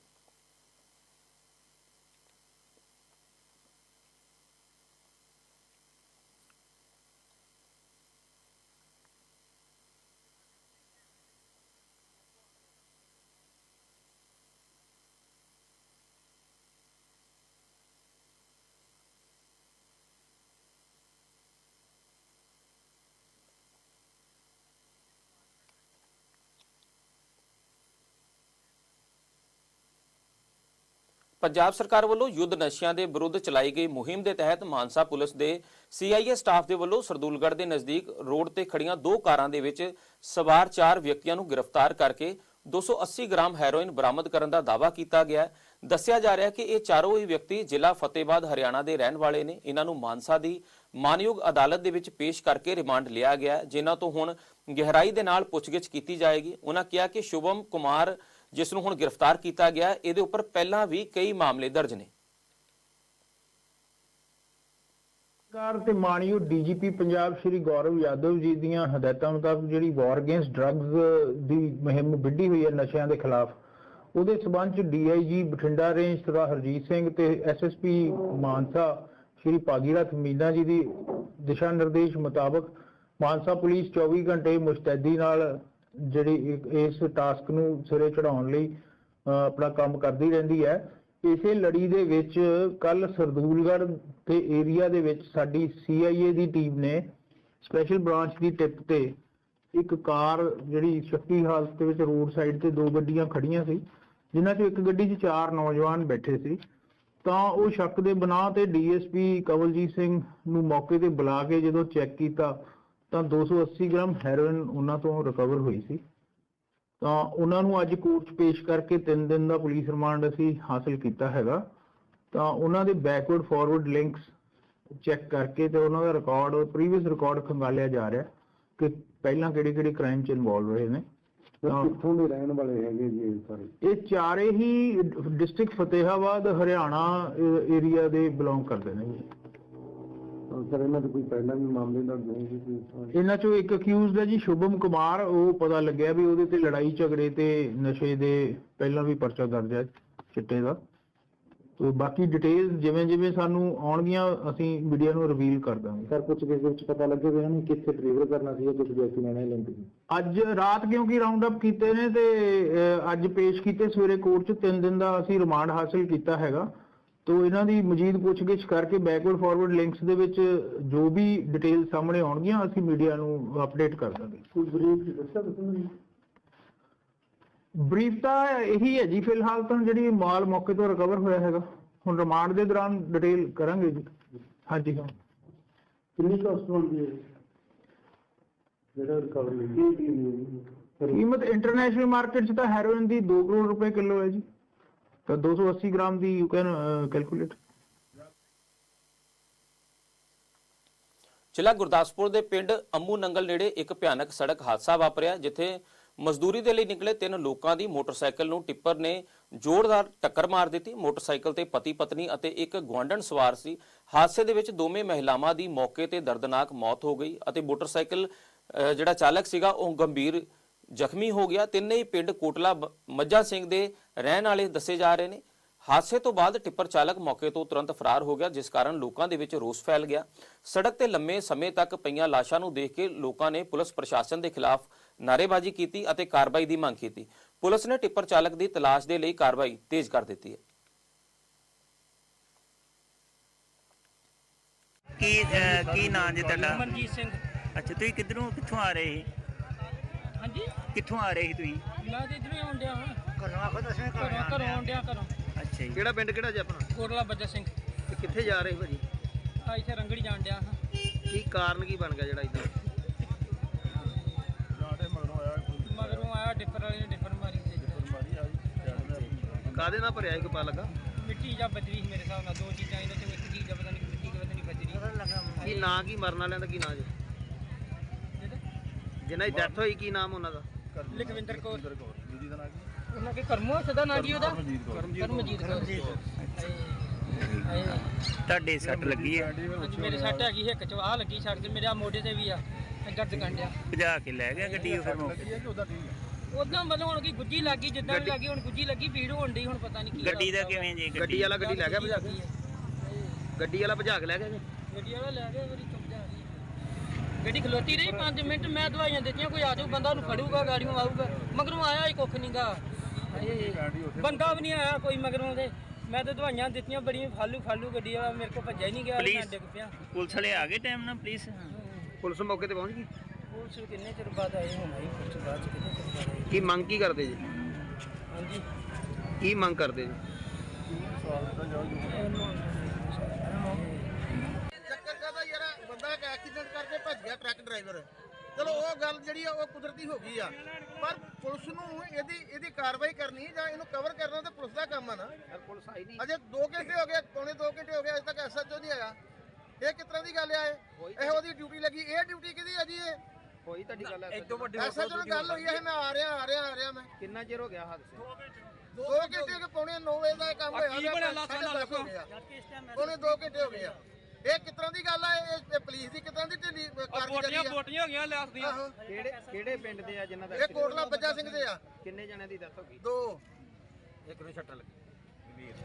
ਪੰਜਾਬ ਸਰਕਾਰ ਵੱਲੋਂ ਯੁੱਧ ਨਸ਼ਿਆਂ ਦੇ ਵਿਰੁੱਧ ਚਲਾਈ ਗਈ ਮੁਹਿੰਮ ਦੇ ਤਹਿਤ ਮਾਨਸਾ ਪੁਲਿਸ ਦੇ ਸੀਆਈਏ ਸਟਾਫ ਦੇ ਵੱਲੋਂ ਸਰਦੂਲਗੜ੍ਹ ਦੇ ਨਜ਼ਦੀਕ ਰੋਡ ਤੇ ਖੜੀਆਂ ਦੋ ਕਾਰਾਂ ਦੇ ਵਿੱਚ ਸਵਾਰ ਚਾਰ ਵਿਅਕਤੀਆਂ ਨੂੰ ਗ੍ਰਿਫਤਾਰ ਕਰਕੇ 280 ਗ੍ਰਾਮ ਹੈਰੋਇਨ ਬਰਾਮਦ ਕਰਨ ਦਾ ਦਾਅਵਾ ਕੀਤਾ ਗਿਆ ਹੈ। ਦੱਸਿਆ ਜਾ ਰਿਹਾ ਹੈ ਕਿ ਇਹ ਚਾਰੋਂ ਹੀ ਵਿਅਕਤੀ ਜ਼ਿਲ੍ਹਾ ਫਤਿਹਬਾਦ, ਹਰਿਆਣਾ ਦੇ ਰਹਿਣ ਵਾਲੇ ਨੇ। ਇਹਨਾਂ ਨੂੰ ਮਾਨਸਾ ਦੀ ਮਾਨਯੋਗ ਅਦਾਲਤ ਦੇ ਵਿੱਚ ਪੇਸ਼ ਕਰਕੇ ਰਿਮਾਂਡ ਲਿਆ ਗਿਆ ਜਿਨ੍ਹਾਂ ਤੋਂ ਹੁਣ ਗਹਿਰਾਈ ਦੇ ਨਾਲ ਪੁੱਛਗਿੱਛ ਕੀਤੀ ਜਾਏਗੀ। ਉਹਨਾਂ ਕਿਹਾ ਕਿ ਸ਼ੁਭਮ ਕੁਮਾਰ ਜਿਸ ਨੂੰ ਹੁਣ ਗ੍ਰਿਫਤਾਰ ਕੀਤਾ ਗਿਆ, ਇਹਦੇ ਉੱਪਰ ਪਹਿਲਾਂ ਵੀ ਕਈ ਮਾਮਲੇ ਦਰਜ ਨੇ। ਸਰਕਾਰ ਤੇ ਮਾਨਯੋਗ ਡੀਜੀਪੀ ਪੰਜਾਬ ਸ਼੍ਰੀ ਗੌਰਵ ਯਾਦਵ ਜੀ ਦੀਆਂ ਹਦਾਇਤਾਂ ਮੁਤਾਬਕ ਜਿਹੜੀ ਵਾਰ ਅਗੇਂਸਟ ਡਰੱਗਸ ਦੀ ਮੁਹਿੰਮ ਵਿੱਢੀ ਹੋਈ ਹੈ ਨਸ਼ਿਆਂ ਦੇ ਖਿਲਾਫ, ਉਹਦੇ ਸਬੰਧ ਚ ਡੀਆਈਜੀ ਬਠਿੰਡਾ ਰੇਂਜ ਸਰਦਾਰ ਹਰਜੀਤ ਸਿੰਘ ਤੇ ਐਸਐਸਪੀ ਮਾਨਸਾ ਸ਼੍ਰੀ ਭਾਗੀਰਥ ਮੀਨਾ ਜੀ ਦੀ ਦਿਸ਼ਾ ਨਿਰਦੇਸ਼ ਮੁਤਾਬਕ ਮਾਨਸਾ ਪੁਲਿਸ 24 ਘੰਟੇ ਮੁਸਤੈਦੀ ਨਾਲ ਜਿਹੜੀ ਇਸ ਟਾਸਕ ਨੂੰ ਸਿਰੇ ਚੜਾਉਣ ਲਈ ਆਪਣਾ ਕੰਮ ਕਰਦੀ ਰਹਿੰਦੀ ਹੈ। ਇਸੇ ਲੜੀ ਦੇ ਵਿੱਚ ਕੱਲ ਸਰਦੂਲਗੜ੍ਹ ਦੇ ਏਰੀਆ ਦੇ ਵਿੱਚ ਸਾਡੀ ਸੀਆਈਏ ਦੀ ਟੀਮ ਨੇ ਸਪੈਸ਼ਲ ਬ੍ਰਾਂਚ ਦੀ ਟਿਪ ਤੇ ਇੱਕ ਕਾਰ ਜਿਹੜੀ ਸ਼ੱਕੀ ਹਾਲਤ ਦੇ ਵਿੱਚ ਰੋਡ ਸਾਈਡ ਤੇ ਦੋ ਗੱਡੀਆਂ ਖੜੀਆਂ ਸੀ, ਜਿਨ੍ਹਾਂ 'ਚੋਂ ਇੱਕ ਗੱਡੀ 'ਚ ਚਾਰ ਨੌਜਵਾਨ ਬੈਠੇ ਸੀ। ਤਾਂ ਉਹ ਸ਼ੱਕ ਦੇ ਬਣਾ ਤੇ ਡੀਐਸਪੀ ਕਵਲਜੀਤ ਸਿੰਘ ਨੂੰ ਮੌਕੇ ਤੇ ਬੁਲਾ ਕੇ ਜਦੋਂ ਚੈੱਕ ਕੀਤਾ ਤਾਂ 280 ਗ੍ਰਾਮ ਹੈਰੋਇਨ ਉਹਨਾਂ ਤੋਂ ਰਿਕਵਰ ਹੋਈ ਸੀ। ਤਾਂ ਉਹਨਾਂ ਨੂੰ ਅੱਜ ਕੋਰਟ 'ਚ ਪੇਸ਼ ਕਰਕੇ 3 ਦਿਨ ਦਾ ਪੁਲਿਸ ਰਿਮਾਂਡ ਅਸੀਂ ਹਾਸਲ ਕੀਤਾ ਹੈਗਾ। ਤਾਂ ਉਹਨਾਂ ਦੇ ਬੈਕਵਰਡ ਫਾਰਵਰਡ ਲਿੰਕਸ ਚੈੱਕ ਕਰਕੇ ਤੇ ਉਹਨਾਂ ਦਾ ਰਿਕਾਰਡ ਪ੍ਰੀਵੀਅਸ ਰਿਕਾਰਡ ਖੰਗਾਲਿਆ ਜਾ ਰਿਹਾ ਕਿ ਪਹਿਲਾਂ ਕਿਹੜੇ ਕਿਹੜੇ ਕ੍ਰਾਈਮ 'ਚ ਇਨਵੋਲਵ ਰਹੇ ਨੇ। ਤਾਂ ਕਿੱਥੋਂ ਦੇ ਰਹਿਣ ਵਾਲੇ ਹੈਗੇ ਜੀ ਇਹ ਸਾਰੇ? ਇਹ ਚਾਰੇ ਹੀ ਡਿਸਟ੍ਰਿਕਟ ਫਤਿਹਾਬਾਦ ਹਰਿਆਣਾ ਏਰੀਆ ਦੇ ਬਿਲੋਂਗ ਕਰਦੇ ਨੇ ਜੀ। ਸਰ ਇਹਨਾਂ ਦੇ ਕੋਈ ਪਹਿਲਾਂ ਵੀ ਮਾਮਲੇ ਦਰਜ ਨਹੀਂ ਸੀ ਕੋਈ ਇਸ ਤਰ੍ਹਾਂ? ਦੇ? ਇਹਨਾਂ ਚੋਂ ਇੱਕ ਅਕਿਊਜ਼ਡ ਹੈ ਜੀ ਸ਼ੁਭਮ ਕੁਮਾਰ। ਉਹ ਪਤਾ ਲੱਗਿਆ ਵੀ ਉਹਦੇ ਤੇ ਲੜਾਈ ਝਗੜੇ ਤੇ ਨਸ਼ੇ ਦੇ ਪਹਿਲਾਂ ਵੀ ਪਰਚਾ ਦਰਜ ਹੈ ਚਿੱਟੇ ਦਾ। ਤੇ ਬਾਕੀ ਡਿਟੇਲਸ ਜਿਵੇਂ ਜਿਵੇਂ ਸਾਨੂੰ ਆਉਣਗੀਆਂ ਅਸੀਂ ਮੀਡੀਆ ਨੂੰ ਰਿਵੀਲ ਕਰ ਦਾਂਗੇ। ਸਰ ਕੁਝ ਕਿਸੇ ਵਿੱਚ ਪਤਾ ਲੱਗੇ ਵੀ ਇਹਨਾਂ ਨੂੰ ਕਿੱਥੇ ਡਿਲੀਵਰ ਕਰਨਾ ਸੀ ਜਾਂ ਕੁਝ ਵਿਅਕਤੀ ਨੇ ਲਿੰਕ ਸੀ ਅੱਜ ਰਾਤ ਕਿਉਂਕਿ ਰਾਉਂਡ ਅਪ ਕੀਤੇ ਨੇ ਤੇ ਅਹ, ਅੱਜ ਪੇਸ਼ ਕੀਤੇ ਸਵੇਰੇ ਕੋਰਟ 'ਚ 3 ਦਿਨ ਦਾ ਅਸੀਂ ਰਿਮਾਂਡ ਹਾਸਲ ਕੀਤਾ ਹੈਗਾ। ਤੋ ਇਹਨਾਂ ਦੀ ਮਜੀਦ ਪੁੱਛਗਿੱਛ ਕਰਕੇ ਬੈਕਵਰਡ ਫਾਰਵਰਡ ਲਿੰਕਸ ਦੇ ਵਿੱਚ ਜੋ ਵੀ ਡਿਟੇਲ ਸਾਹਮਣੇ ਆਉਣਗੀਆਂ ਅਸੀਂ ਮੀਡੀਆ ਨੂੰ ਅਪਡੇਟ ਕਰ ਦਾਂਗੇ। ਕੋਈ ਬਰੀਫ ਦੱਸਿਆ ਤੁਸੀਂ ਬਰੀਫ ਤਾਂ ਇਹੀ ਹੈ ਜੀ ਫਿਲਹਾਲ ਤਾਂ ਜਿਹੜੀ ਮਾਲ ਮੌਕੇ ਤੋਂ ਰਿਕਵਰ ਹੋਇਆ ਹੈਗਾ। ਹੁਣ ਰਿਮਾਂਡ ਦੇ ਦੌਰਾਨ ਡਿਟੇਲ ਕਰਾਂਗੇ ਜੀ। ਹਾਂਜੀ ਹਾਂ। ਕਿੰਨੀ ਕਾਸਟ ਹੁੰਦੀ ਹੈ? ਜਿਹੜਾ ਰਿਕਵਰ ਲਈ ਕੀਮਤ ਇੰਟਰਨੈਸ਼ਨਲ ਮਾਰਕੀਟ 'ਚ ਤਾਂ ਹੈਰੋਇਨ ਦੀ 2 ਕਰੋੜ ਰੁਪਏ ਕਿਲੋ ਹੈ ਜੀ। ਤਾਂ 280 ਗ੍ਰਾਮ ਦੀ ਯੂ ਕੈਨ ਕੈਲਕੂਲੇਟ ਜ਼ਿਲ੍ਹਾ ਗੁਰਦਾਸਪੁਰ ਦੇ ਪਿੰਡ ਅੰਮੂ ਨੰਗਲ ਨੇੜੇ ਇੱਕ ਭਿਆਨਕ ਸੜਕ ਹਾਦਸਾ ਵਾਪਰਿਆ, ਜਿੱਥੇ ਮਜ਼ਦੂਰੀ ਦੇ ਲਈ ਨਿਕਲੇ ਤਿੰਨ ਲੋਕਾਂ ਦੀ ਮੋਟਰਸਾਈਕਲ ਨੂੰ ਟਿੱਪਰ ਨੇ ਜ਼ੋਰਦਾਰ ਟੱਕਰ ਮਾਰ ਦਿੱਤੀ। ਮੋਟਰਸਾਈਕਲ ਤੇ ਪਤੀ ਪਤਨੀ ਅਤੇ ਇੱਕ ਗੁਆਂਢਣ ਸਵਾਰ ਸੀ। ਹਾਦਸੇ ਦੇ ਵਿੱਚ ਦੋਵੇਂ ਮਹਿਲਾਵਾਂ ਦੀ ਮੌਕੇ ਤੇ ਦਰਦਨਾਕ ਮੌਤ ਹੋ ਗਈ ਅਤੇ ਮੋਟਰਸਾਈਕਲ ਜਿਹੜਾ ਚਾਲਕ ਸੀਗਾ ਉਹ ਗੰਭੀਰ ਜ਼ਖਮੀ ਹੋ ਗਿਆ। ਤਿੰਨੇ ਹੀ ਪਿੰਡ ਕੋਟਲਾ ਮੱਝਾ ਸਿੰਘ ਦੇ ਰਹਿਣ ਵਾਲੇ ਦੱਸੇ ਜਾ ਰਹੇ ਨੇ। ਹਾਦਸੇ ਤੋਂ ਬਾਅਦ ਟਿੱਪਰ ਚਾਲਕ ਮੌਕੇ ਤੋਂ ਤੁਰੰਤ ਫਰਾਰ ਹੋ ਗਿਆ ਜਿਸ ਕਾਰਨ ਲੋਕਾਂ ਦੇ ਵਿੱਚ ਰੋਸ ਫੈਲ ਗਿਆ। ਸੜਕ ਤੇ ਲੰਮੇ ਸਮੇਂ ਤੱਕ ਪਈਆਂ ਲਾਸ਼ਾਂ ਨੂੰ ਦੇਖ ਕੇ ਲੋਕਾਂ ਨੇ ਪੁਲਿਸ ਪ੍ਰਸ਼ਾਸਨ ਦੇ ਖਿਲਾਫ ਨਾਅਰੇਬਾਜ਼ੀ ਕੀਤੀ ਅਤੇ ਕਾਰਵਾਈ ਦੀ ਮੰਗ ਕੀਤੀ। ਪੁਲਿਸ ਨੇ ਟਿੱਪਰ ਚਾਲਕ ਦੀ ਤਲਾਸ਼ ਦੇ ਲਈ ਕਾਰਵਾਈ ਤੇਜ਼ ਕਰ ਦਿੱਤੀ ਹੈ। ਕੀ ਕੀ ਨਾਂ ਜੀ ਤੁਹਾਡਾ? ਮਨਜੀਤ ਸਿੰਘ। ਅੱਛਾ ਤੁਸੀਂ ਕਿੱਧਰੋਂ ਕਿੱਥੋਂ ਆ ਰਹੇ ਸੀ? ਹਾਂਜੀ। ਕਿੱਥੋਂ ਆ ਰਹੇ ਸੀ ਤੁਸੀਂ? ਮੈਂ ਤੇ ਇਧਰੋਂ ਆਉਣ ਡਿਆ ਹਾਂ ਘਰੋਂ ਆਖੋ ਦਸਵੇਂ ਘਰੋਂ ਘਰੋਂ ਆਉਣ ਡਿਆ। ਘਰੋਂ। ਅੱਛਾ ਜੀ। ਕਿਹੜਾ ਪਿੰਡ ਕਿਹੜਾ ਜੀ ਆਪਣਾ? ਕੋਟਲਾ ਬੱਜਾ ਸਿੰਘ। ਤੇ ਕਿੱਥੇ ਜਾ ਰਹੇ ਭਾਜੀ? ਆ ਇੱਥੇ ਰੰਗੜੀ ਜਾਣ ਡਿਆ ਹਾਂ। ਕੀ ਕਾਰਨ ਕੀ ਬਣ ਗਿਆ ਜਿਹੜਾ ਇਦਾਂ? ਮਗਰੋਂ ਆਇਆ ਡਿੱਪਰ ਵਾਲੇ ਨੇ ਡਿੱਪਰ ਮਾਰੀ ਤੇ ਕਾਦੇ ਨਾਲ ਭਰਿਆ ਇੱਕ ਪਾ ਲੱਗਾ ਮਿੱਟੀ ਜਾਂ ਬਜਰੀ ਸੀ ਮੇਰੇ ਹਿਸਾਬ ਨਾਲ ਦੋ ਚੀਜ਼ਾਂ ਇਹਨਾਂ ਚੋਂ ਇੱਕ ਚੀਜ਼ ਆ, ਪਤਾ ਨਹੀਂ ਮਿੱਟੀ ਕਿ ਪਤਾ ਨਹੀਂ ਬਜਰੀ ਕੀ ਨਾਂ ਕੀ ਮਰਨ ਵਾਲਿਆਂ ਦਾ ਕੀ ਨਾਂ ਜੀ? ਜਿਨ੍ਹਾਂ ਦੀ ਡੈਥ ਹੋਈ ਕੀ ਨਾਮ ਉਹਨਾਂ ਦਾ? ਲਖਵਿੰਦਰ ਕੌਰ। ਉਹਨਾਂ ਕੇ ਕਰਮੋ ਸਦਾ ਨਾਂ ਕੀ ਉਹਦਾ? ਕਰਮਜੀਤ ਕੌਰ। ਹਾਏ। ਹਾਏ। ਤੁਹਾਡੇ ਸੱਟ ਲੱਗੀ ਹੈ? ਅੱਜ ਮੇਰੇ ਸੱਟ ਹੈਗੀ ਹਿੱਕ ਚ ਆਹ ਲੱਗੀ ਸੱਟ ਤੇ ਮੇਰੇ ਮੋਢੇ ਤੇ ਵੀ ਆ ਇੱਧਰ ਦਗੰਡਿਆ ਭਜਾ ਕੇ ਲੈ ਗਿਆ ਗੱਡੀ ਉਹ ਫਿਰ ਮੌਕੇ ਤੇ? ਉਦਾਂ ਮਤਲਬ ਹੁਣ ਕੀ ਗੁੱਜੀ ਲੱਗੀ ਜਿੱਦਾਂ ਵੀ ਲੱਗੀ ਹੁਣ ਗੁੱਜੀ ਲੱਗੀ ਭੀੜ ਹੋਣ ਡਈ ਹੁਣ ਪਤਾ ਨਹੀਂ ਕੀ ਗੱਡੀ ਦਾ ਕਿਵੇਂ ਜੀ ਗੱਡੀ ਵਾਲਾ ਗੱਡੀ ਲੈ ਗਿਆ ਭਜਾ ਕੇ? ਗੱਡੀ ਵਾਲਾ ਭਜਾ ਕੇ ਲੈ ਗਿਆ ਜੀ ਗੱਡੀ ਵਾਲਾ ਲੈ ਗਿਆ ਮੇਰੀ ਜਾ ਹੈ ਗੱਡੀ ਖਲੋਤੀ ਰਹੀ 5 ਮਿੰਟ ਮੈਂ ਦਵਾਈਆਂ ਦਿੱਤੀਆਂ ਕੋਈ ਆ ਜਾਊ ਬੰਦਾ ਉਹਨੂੰ ਫੜੂਗਾ ਗਾੜੀਆਂ ਆਊਗਾ ਮਗਰੋਂ ਆਇਆ ਹੀ ਕੁੱਖ ਨਹੀਂਗਾ ਬੰਦਾ ਵੀ ਨਹੀਂ ਆਇਆ ਕੋਈ ਮਗਰੋਂ ਦੇ ਮੈਂ ਤਾਂ ਦਵਾਈਆਂ ਦਿੱਤੀਆਂ ਬੜੀਆਂ ਫਾਲੂ ਫਾਲੂ ਗੱਡੀ ਵਾਲਾ ਮੇਰੇ ਕੋਲ ਭੱਜਿਆ ਹੀ ਨਹੀਂ ਗਿਆ ਮੈਂ ਪੁਲਿਸ ਡਿੱਗ ਪਿਆ। ਪੁਲਿਸ ਵਾਲੇ ਆ ਗਏ ਟਾਈਮ ਨਾਲ ਪੁਲਿਸ? ਪੁਲਿਸ ਮੌਕੇ ਤੇ ਪਹੁੰਚ ਗਈ? ਪੁਲਿਸ ਕਿੰਨੇ ਚਿਰ ਬਾਅਦ ਆਏ ਹੁਣ ਆਈ ਪੁਲਿਸ ਬਾਅਦ ਚ ਕਿੰਨੇ ਚਿਰ ਬਾਅਦ ਆਈ ਕੀ ਮੰਗ ਕੀ ਕਰਦੇ ਜੀ? ਹਾਂਜੀ। ਕੀ ਮੰਗ ਕਰਦੇ ਜੀ? ਚੱਕਰ ਕਾਦਾ ਯਾਰ ਬੰਦਾ ਇੱਕ ਐਕਸੀਡੈਂਟ ਕਰਕੇ ਭੱਜ ਗਿਆ ਟਰੱਕ ਡਰਾਈਵਰ। ਚਲੋ ਉਹ ਗੱਲ ਜਿਹੜੀ ਆ ਉਹ ਕੁਦਰਤੀ ਹੋ ਗਈ ਆ। ਪਰ ਪੁਲਿਸ ਨੂੰ ਇਹਦੀ ਇਹਦੀ ਕਾਰਵਾਈ ਕਰਨੀ ਜਾਂ ਇਹਨੂੰ ਕਵਰ ਕਰਨਾ ਤਾਂ ਪੁਲਿਸ ਦਾ ਕੰਮ ਆ ਨਾ। ਪੁਲਿਸ ਆਈ ਨਹੀਂ। ਅਜੇ 2 ਘੰਟੇ ਹੋ ਗਏ ਪੌਣੇ 2 ਘੰਟੇ ਹੋ ਗਏ ਅਜੇ ਤੱਕ ਐਸਐਚਓ ਨਹੀਂ ਆਇਆ। ਇਹ ਕਿਸ ਤਰ੍ਹਾਂ ਦੀ ਗੱਲ ਆ ਇਹ? ਇਹ ਉਹਦੀ ਡਿਊਟੀ ਲੱਗੀ। ਇਹ ਡਿਊਟੀ ਕਿਹਦੀ ਆ ਜੀ ਇਹ? ਕੋਈ ਤੁਹਾਡੀ ਗੱਲ ਹੈ ਐਸਐਚਓ ਨਾਲ ਗੱਲ ਹੋਈ ਹੈ ਮੈਂ ਆ ਰਿਹਾ ਆ ਰਿਹਾ ਆ ਰਿਹਾ ਮੈਂ। ਕਿੰਨਾ ਚਿਰ ਹੋ ਗਿਆ ਹਾਦਸੇ? 2 ਘੰਟੇ ਹੋ ਗਏ। ਪੌਣੇ 9 ਵਜੇ ਦਾ ਕੰਮ ਹੋਇਆ ਕੀ ਬਣਿਆ ਲਾਸਾਂ ਨਾਲ ਹੋ ਗਿਆ। ਪੌਣੇ 2 ਘੰਟੇ ਹੋ ਗਏ ਆ। ਇਹ ਕਿਸ ਤਰ੍ਹਾਂ ਦੀ ਗੱਲ ਆ? ਇਹ ਇਹ ਪੁਲਿਸ ਦੀ ਕਿਸ ਤਰ੍ਹਾਂ ਦੀ ਢਿੱਲੀ ਕਾਰਗੁਜ਼ਾਰੀ ਆ? ਬੋਟੀਆਂ ਹੋ ਗਈਆਂ ਲਿਆਸ ਦੀਆਂ। ਆਹੋ। ਕਿਹੜੇ ਕਿਹੜੇ ਪਿੰਡ ਦੇ ਆ ਜਿਨ੍ਹਾਂ ਦਾ ਇਹ ਕੋਟਲਾ ਬੱਜਾ ਸਿੰਘ ਦੇ ਆ। ਕਿੰਨੇ ਜਣਿਆਂ ਦੀ ਡੈਥ ਹੋ ਗਈ? ਦੋ। ਇੱਕ ਨੂੰ ਛੱਟਾ ਲੱਗੀ।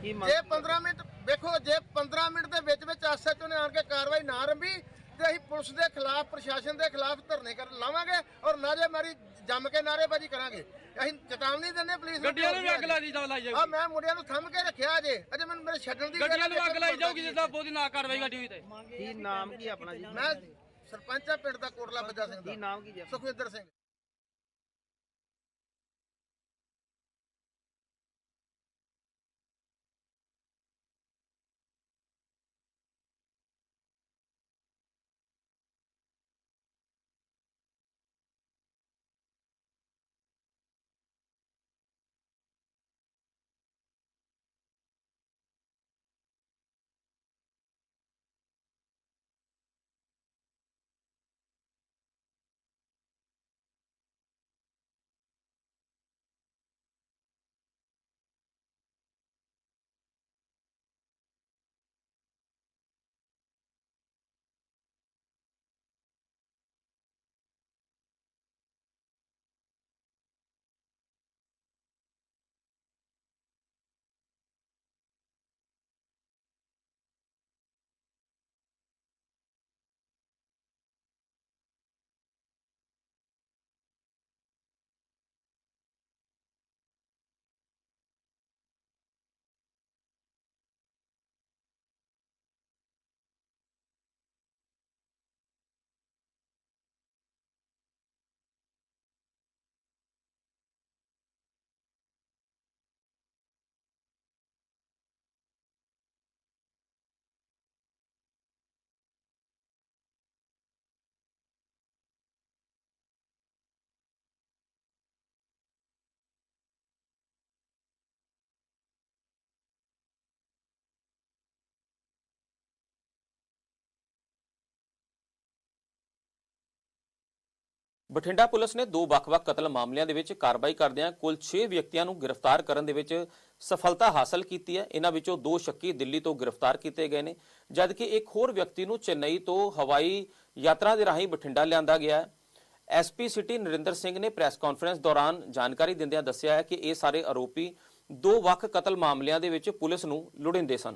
ਕੀ ਮੰਗ ਜੇ 15 ਮਿੰਟ ਵੇਖੋ ਜੇ 15 ਮਿੰਟ ਦੇ ਵਿੱਚ ਵਿੱਚ ਐਸਐਚਓ ਨੇ ਆਣ ਕੇ ਕਾਰਵਾਈ ਨਾ ਰੰਭੀ ਤੇ ਅਸੀਂ ਪੁਲਿਸ ਦੇ ਖਿਲਾਫ ਪ੍ਰਸ਼ਾਸਨ ਦੇ ਖਿਲਾਫ ਧਰਨੇ ਕਰ ਲਾਵਾਂਗੇ ਔਰ ਨਾਰੇਬਾਜ਼ੀ ਜੰਮ ਕੇ ਨਾਰੇਬਾਜ਼ੀ ਕਰਾਂਗੇ। ਅਸੀਂ ਚੇਤਾਵਨੀ ਦਿੰਦੇ ਪੁਲਿਸ ਗੱਡੀਆਂ ਨੂੰ ਅੱਗ ਲਾਈ ਜਾ ਲਾਈ ਆ ਮੈਂ ਮੁੰਡਿਆਂ ਨੂੰ ਥੰਮ ਕੇ ਰੱਖਿਆ ਅਜੇ। ਅਜੇ ਮੈਨੂੰ ਮੇਰੇ ਛੱਡਣ ਦੀ ਗੱਡੀਆਂ ਨੂੰ ਅੱਗ ਲਾਈ ਜਾਊਗੀ ਜਿੱਦਾਂ ਬੋਦੀ ਨਾ ਕਾਰਵਾਈ ਗੱਡੀ ਹੋਈ ਤੇ। ਕੀ ਨਾਮ ਕੀ ਆਪਣਾ ਜੀ? ਮੈਂ ਸਰਪੰਚ ਆ ਪਿੰਡ ਦਾ ਕੋਟਲਾ ਬੱਜਾ ਸਿੰਘ ਕੀ ਨਾਮ ਕੀ ਜੀ? ਸੁਖਵਿੰਦਰ ਸਿੰਘ। ਬਠਿੰਡਾ ਪੁਲਿਸ ਨੇ ਦੋ ਵੱਖ-ਵੱਖ ਕਤਲ ਮਾਮਲਿਆਂ ਦੇ ਵਿੱਚ ਕਾਰਵਾਈ ਕਰਦਿਆਂ ਕੁੱਲ 6 ਵਿਅਕਤੀਆਂ ਨੂੰ ਗ੍ਰਿਫਤਾਰ ਕਰਨ ਦੇ ਵਿੱਚ ਸਫਲਤਾ ਹਾਸਲ ਕੀਤੀ ਹੈ। ਇਹਨਾਂ ਵਿੱਚੋਂ ਦੋ ਸ਼ੱਕੀ ਦਿੱਲੀ ਤੋਂ ਗ੍ਰਿਫਤਾਰ ਕੀਤੇ ਗਏ ਨੇ, ਜਦਕਿ ਇੱਕ ਹੋਰ ਵਿਅਕਤੀ ਨੂੰ ਚੇਨਈ ਤੋਂ ਹਵਾਈ ਯਾਤਰਾ ਦੇ ਰਾਹੀਂ ਬਠਿੰਡਾ ਲਿਆਂਦਾ ਗਿਆ ਹੈ। ਐਸਪੀ ਸਿਟੀ ਨਰਿੰਦਰ ਸਿੰਘ ਨੇ ਪ੍ਰੈਸ ਕਾਨਫਰੰਸ ਦੌਰਾਨ ਜਾਣਕਾਰੀ ਦਿੰਦਿਆਂ ਦੱਸਿਆ ਹੈ ਕਿ ਇਹ ਸਾਰੇ ਆਰੋਪੀ ਦੋ ਵੱਖ ਕਤਲ ਮਾਮਲਿਆਂ ਦੇ ਵਿੱਚ ਪੁਲਿਸ ਨੂੰ ਲੁੜਿੰਦੇ ਸਨ।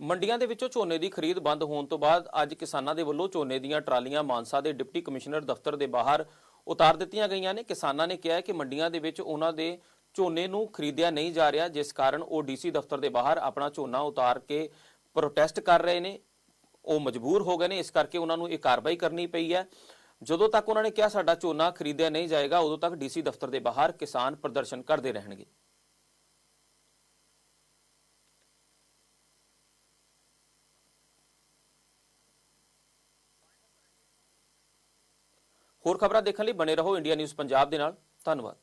ਮੰਡੀਆਂ ਦੇ ਵਿੱਚੋਂ ਝੋਨੇ ਦੀ ਖਰੀਦ ਬੰਦ ਹੋਣ ਤੋਂ ਬਾਅਦ ਅੱਜ ਕਿਸਾਨਾਂ ਦੇ ਵੱਲੋਂ ਝੋਨੇ ਦੀਆਂ ਟਰਾਲੀਆਂ ਮਾਨਸਾ ਦੇ ਡਿਪਟੀ ਕਮਿਸ਼ਨਰ ਦਫ਼ਤਰ ਦੇ ਬਾਹਰ ਉਤਾਰ ਦਿੱਤੀਆਂ ਗਈਆਂ ਨੇ। ਕਿਸਾਨਾਂ ਨੇ ਕਿਹਾ ਕਿ ਮੰਡੀਆਂ ਦੇ ਵਿੱਚ ਉਹਨਾਂ ਦੇ ਝੋਨੇ ਨੂੰ ਖਰੀਦਿਆ ਨਹੀਂ ਜਾ ਰਿਹਾ, ਜਿਸ ਕਾਰਨ ਉਹ ਡੀਸੀ ਦਫ਼ਤਰ ਦੇ ਬਾਹਰ ਆਪਣਾ ਝੋਨਾ ਉਤਾਰ ਕੇ ਪ੍ਰੋਟੈਸਟ ਕਰ ਰਹੇ ਨੇ। ਉਹ ਮਜਬੂਰ ਹੋ ਗਏ ਨੇ, ਇਸ ਕਰਕੇ ਉਹਨਾਂ ਨੂੰ ਇਹ ਕਾਰਵਾਈ ਕਰਨੀ ਪਈ ਹੈ। ਜਦੋਂ ਤੱਕ ਉਹਨਾਂ ਨੇ ਕਿਹਾ ਸਾਡਾ ਝੋਨਾ ਖਰੀਦਿਆ ਨਹੀਂ ਜਾਏਗਾ, ਉਦੋਂ ਤੱਕ ਡੀਸੀ ਦਫ਼ਤਰ ਦੇ ਬਾਹਰ ਕਿਸਾਨ ਪ੍ਰਦਰਸ਼ਨ ਕਰਦੇ ਰਹਿਣਗੇ। ਹੋਰ ਖਬਰਾਂ ਦੇਖਣ ਲਈ ਬਣੇ ਰਹੋ ਇੰਡੀਆ ਨਿਊਜ਼ ਪੰਜਾਬ ਦੇ ਨਾਲ। ਧੰਨਵਾਦ।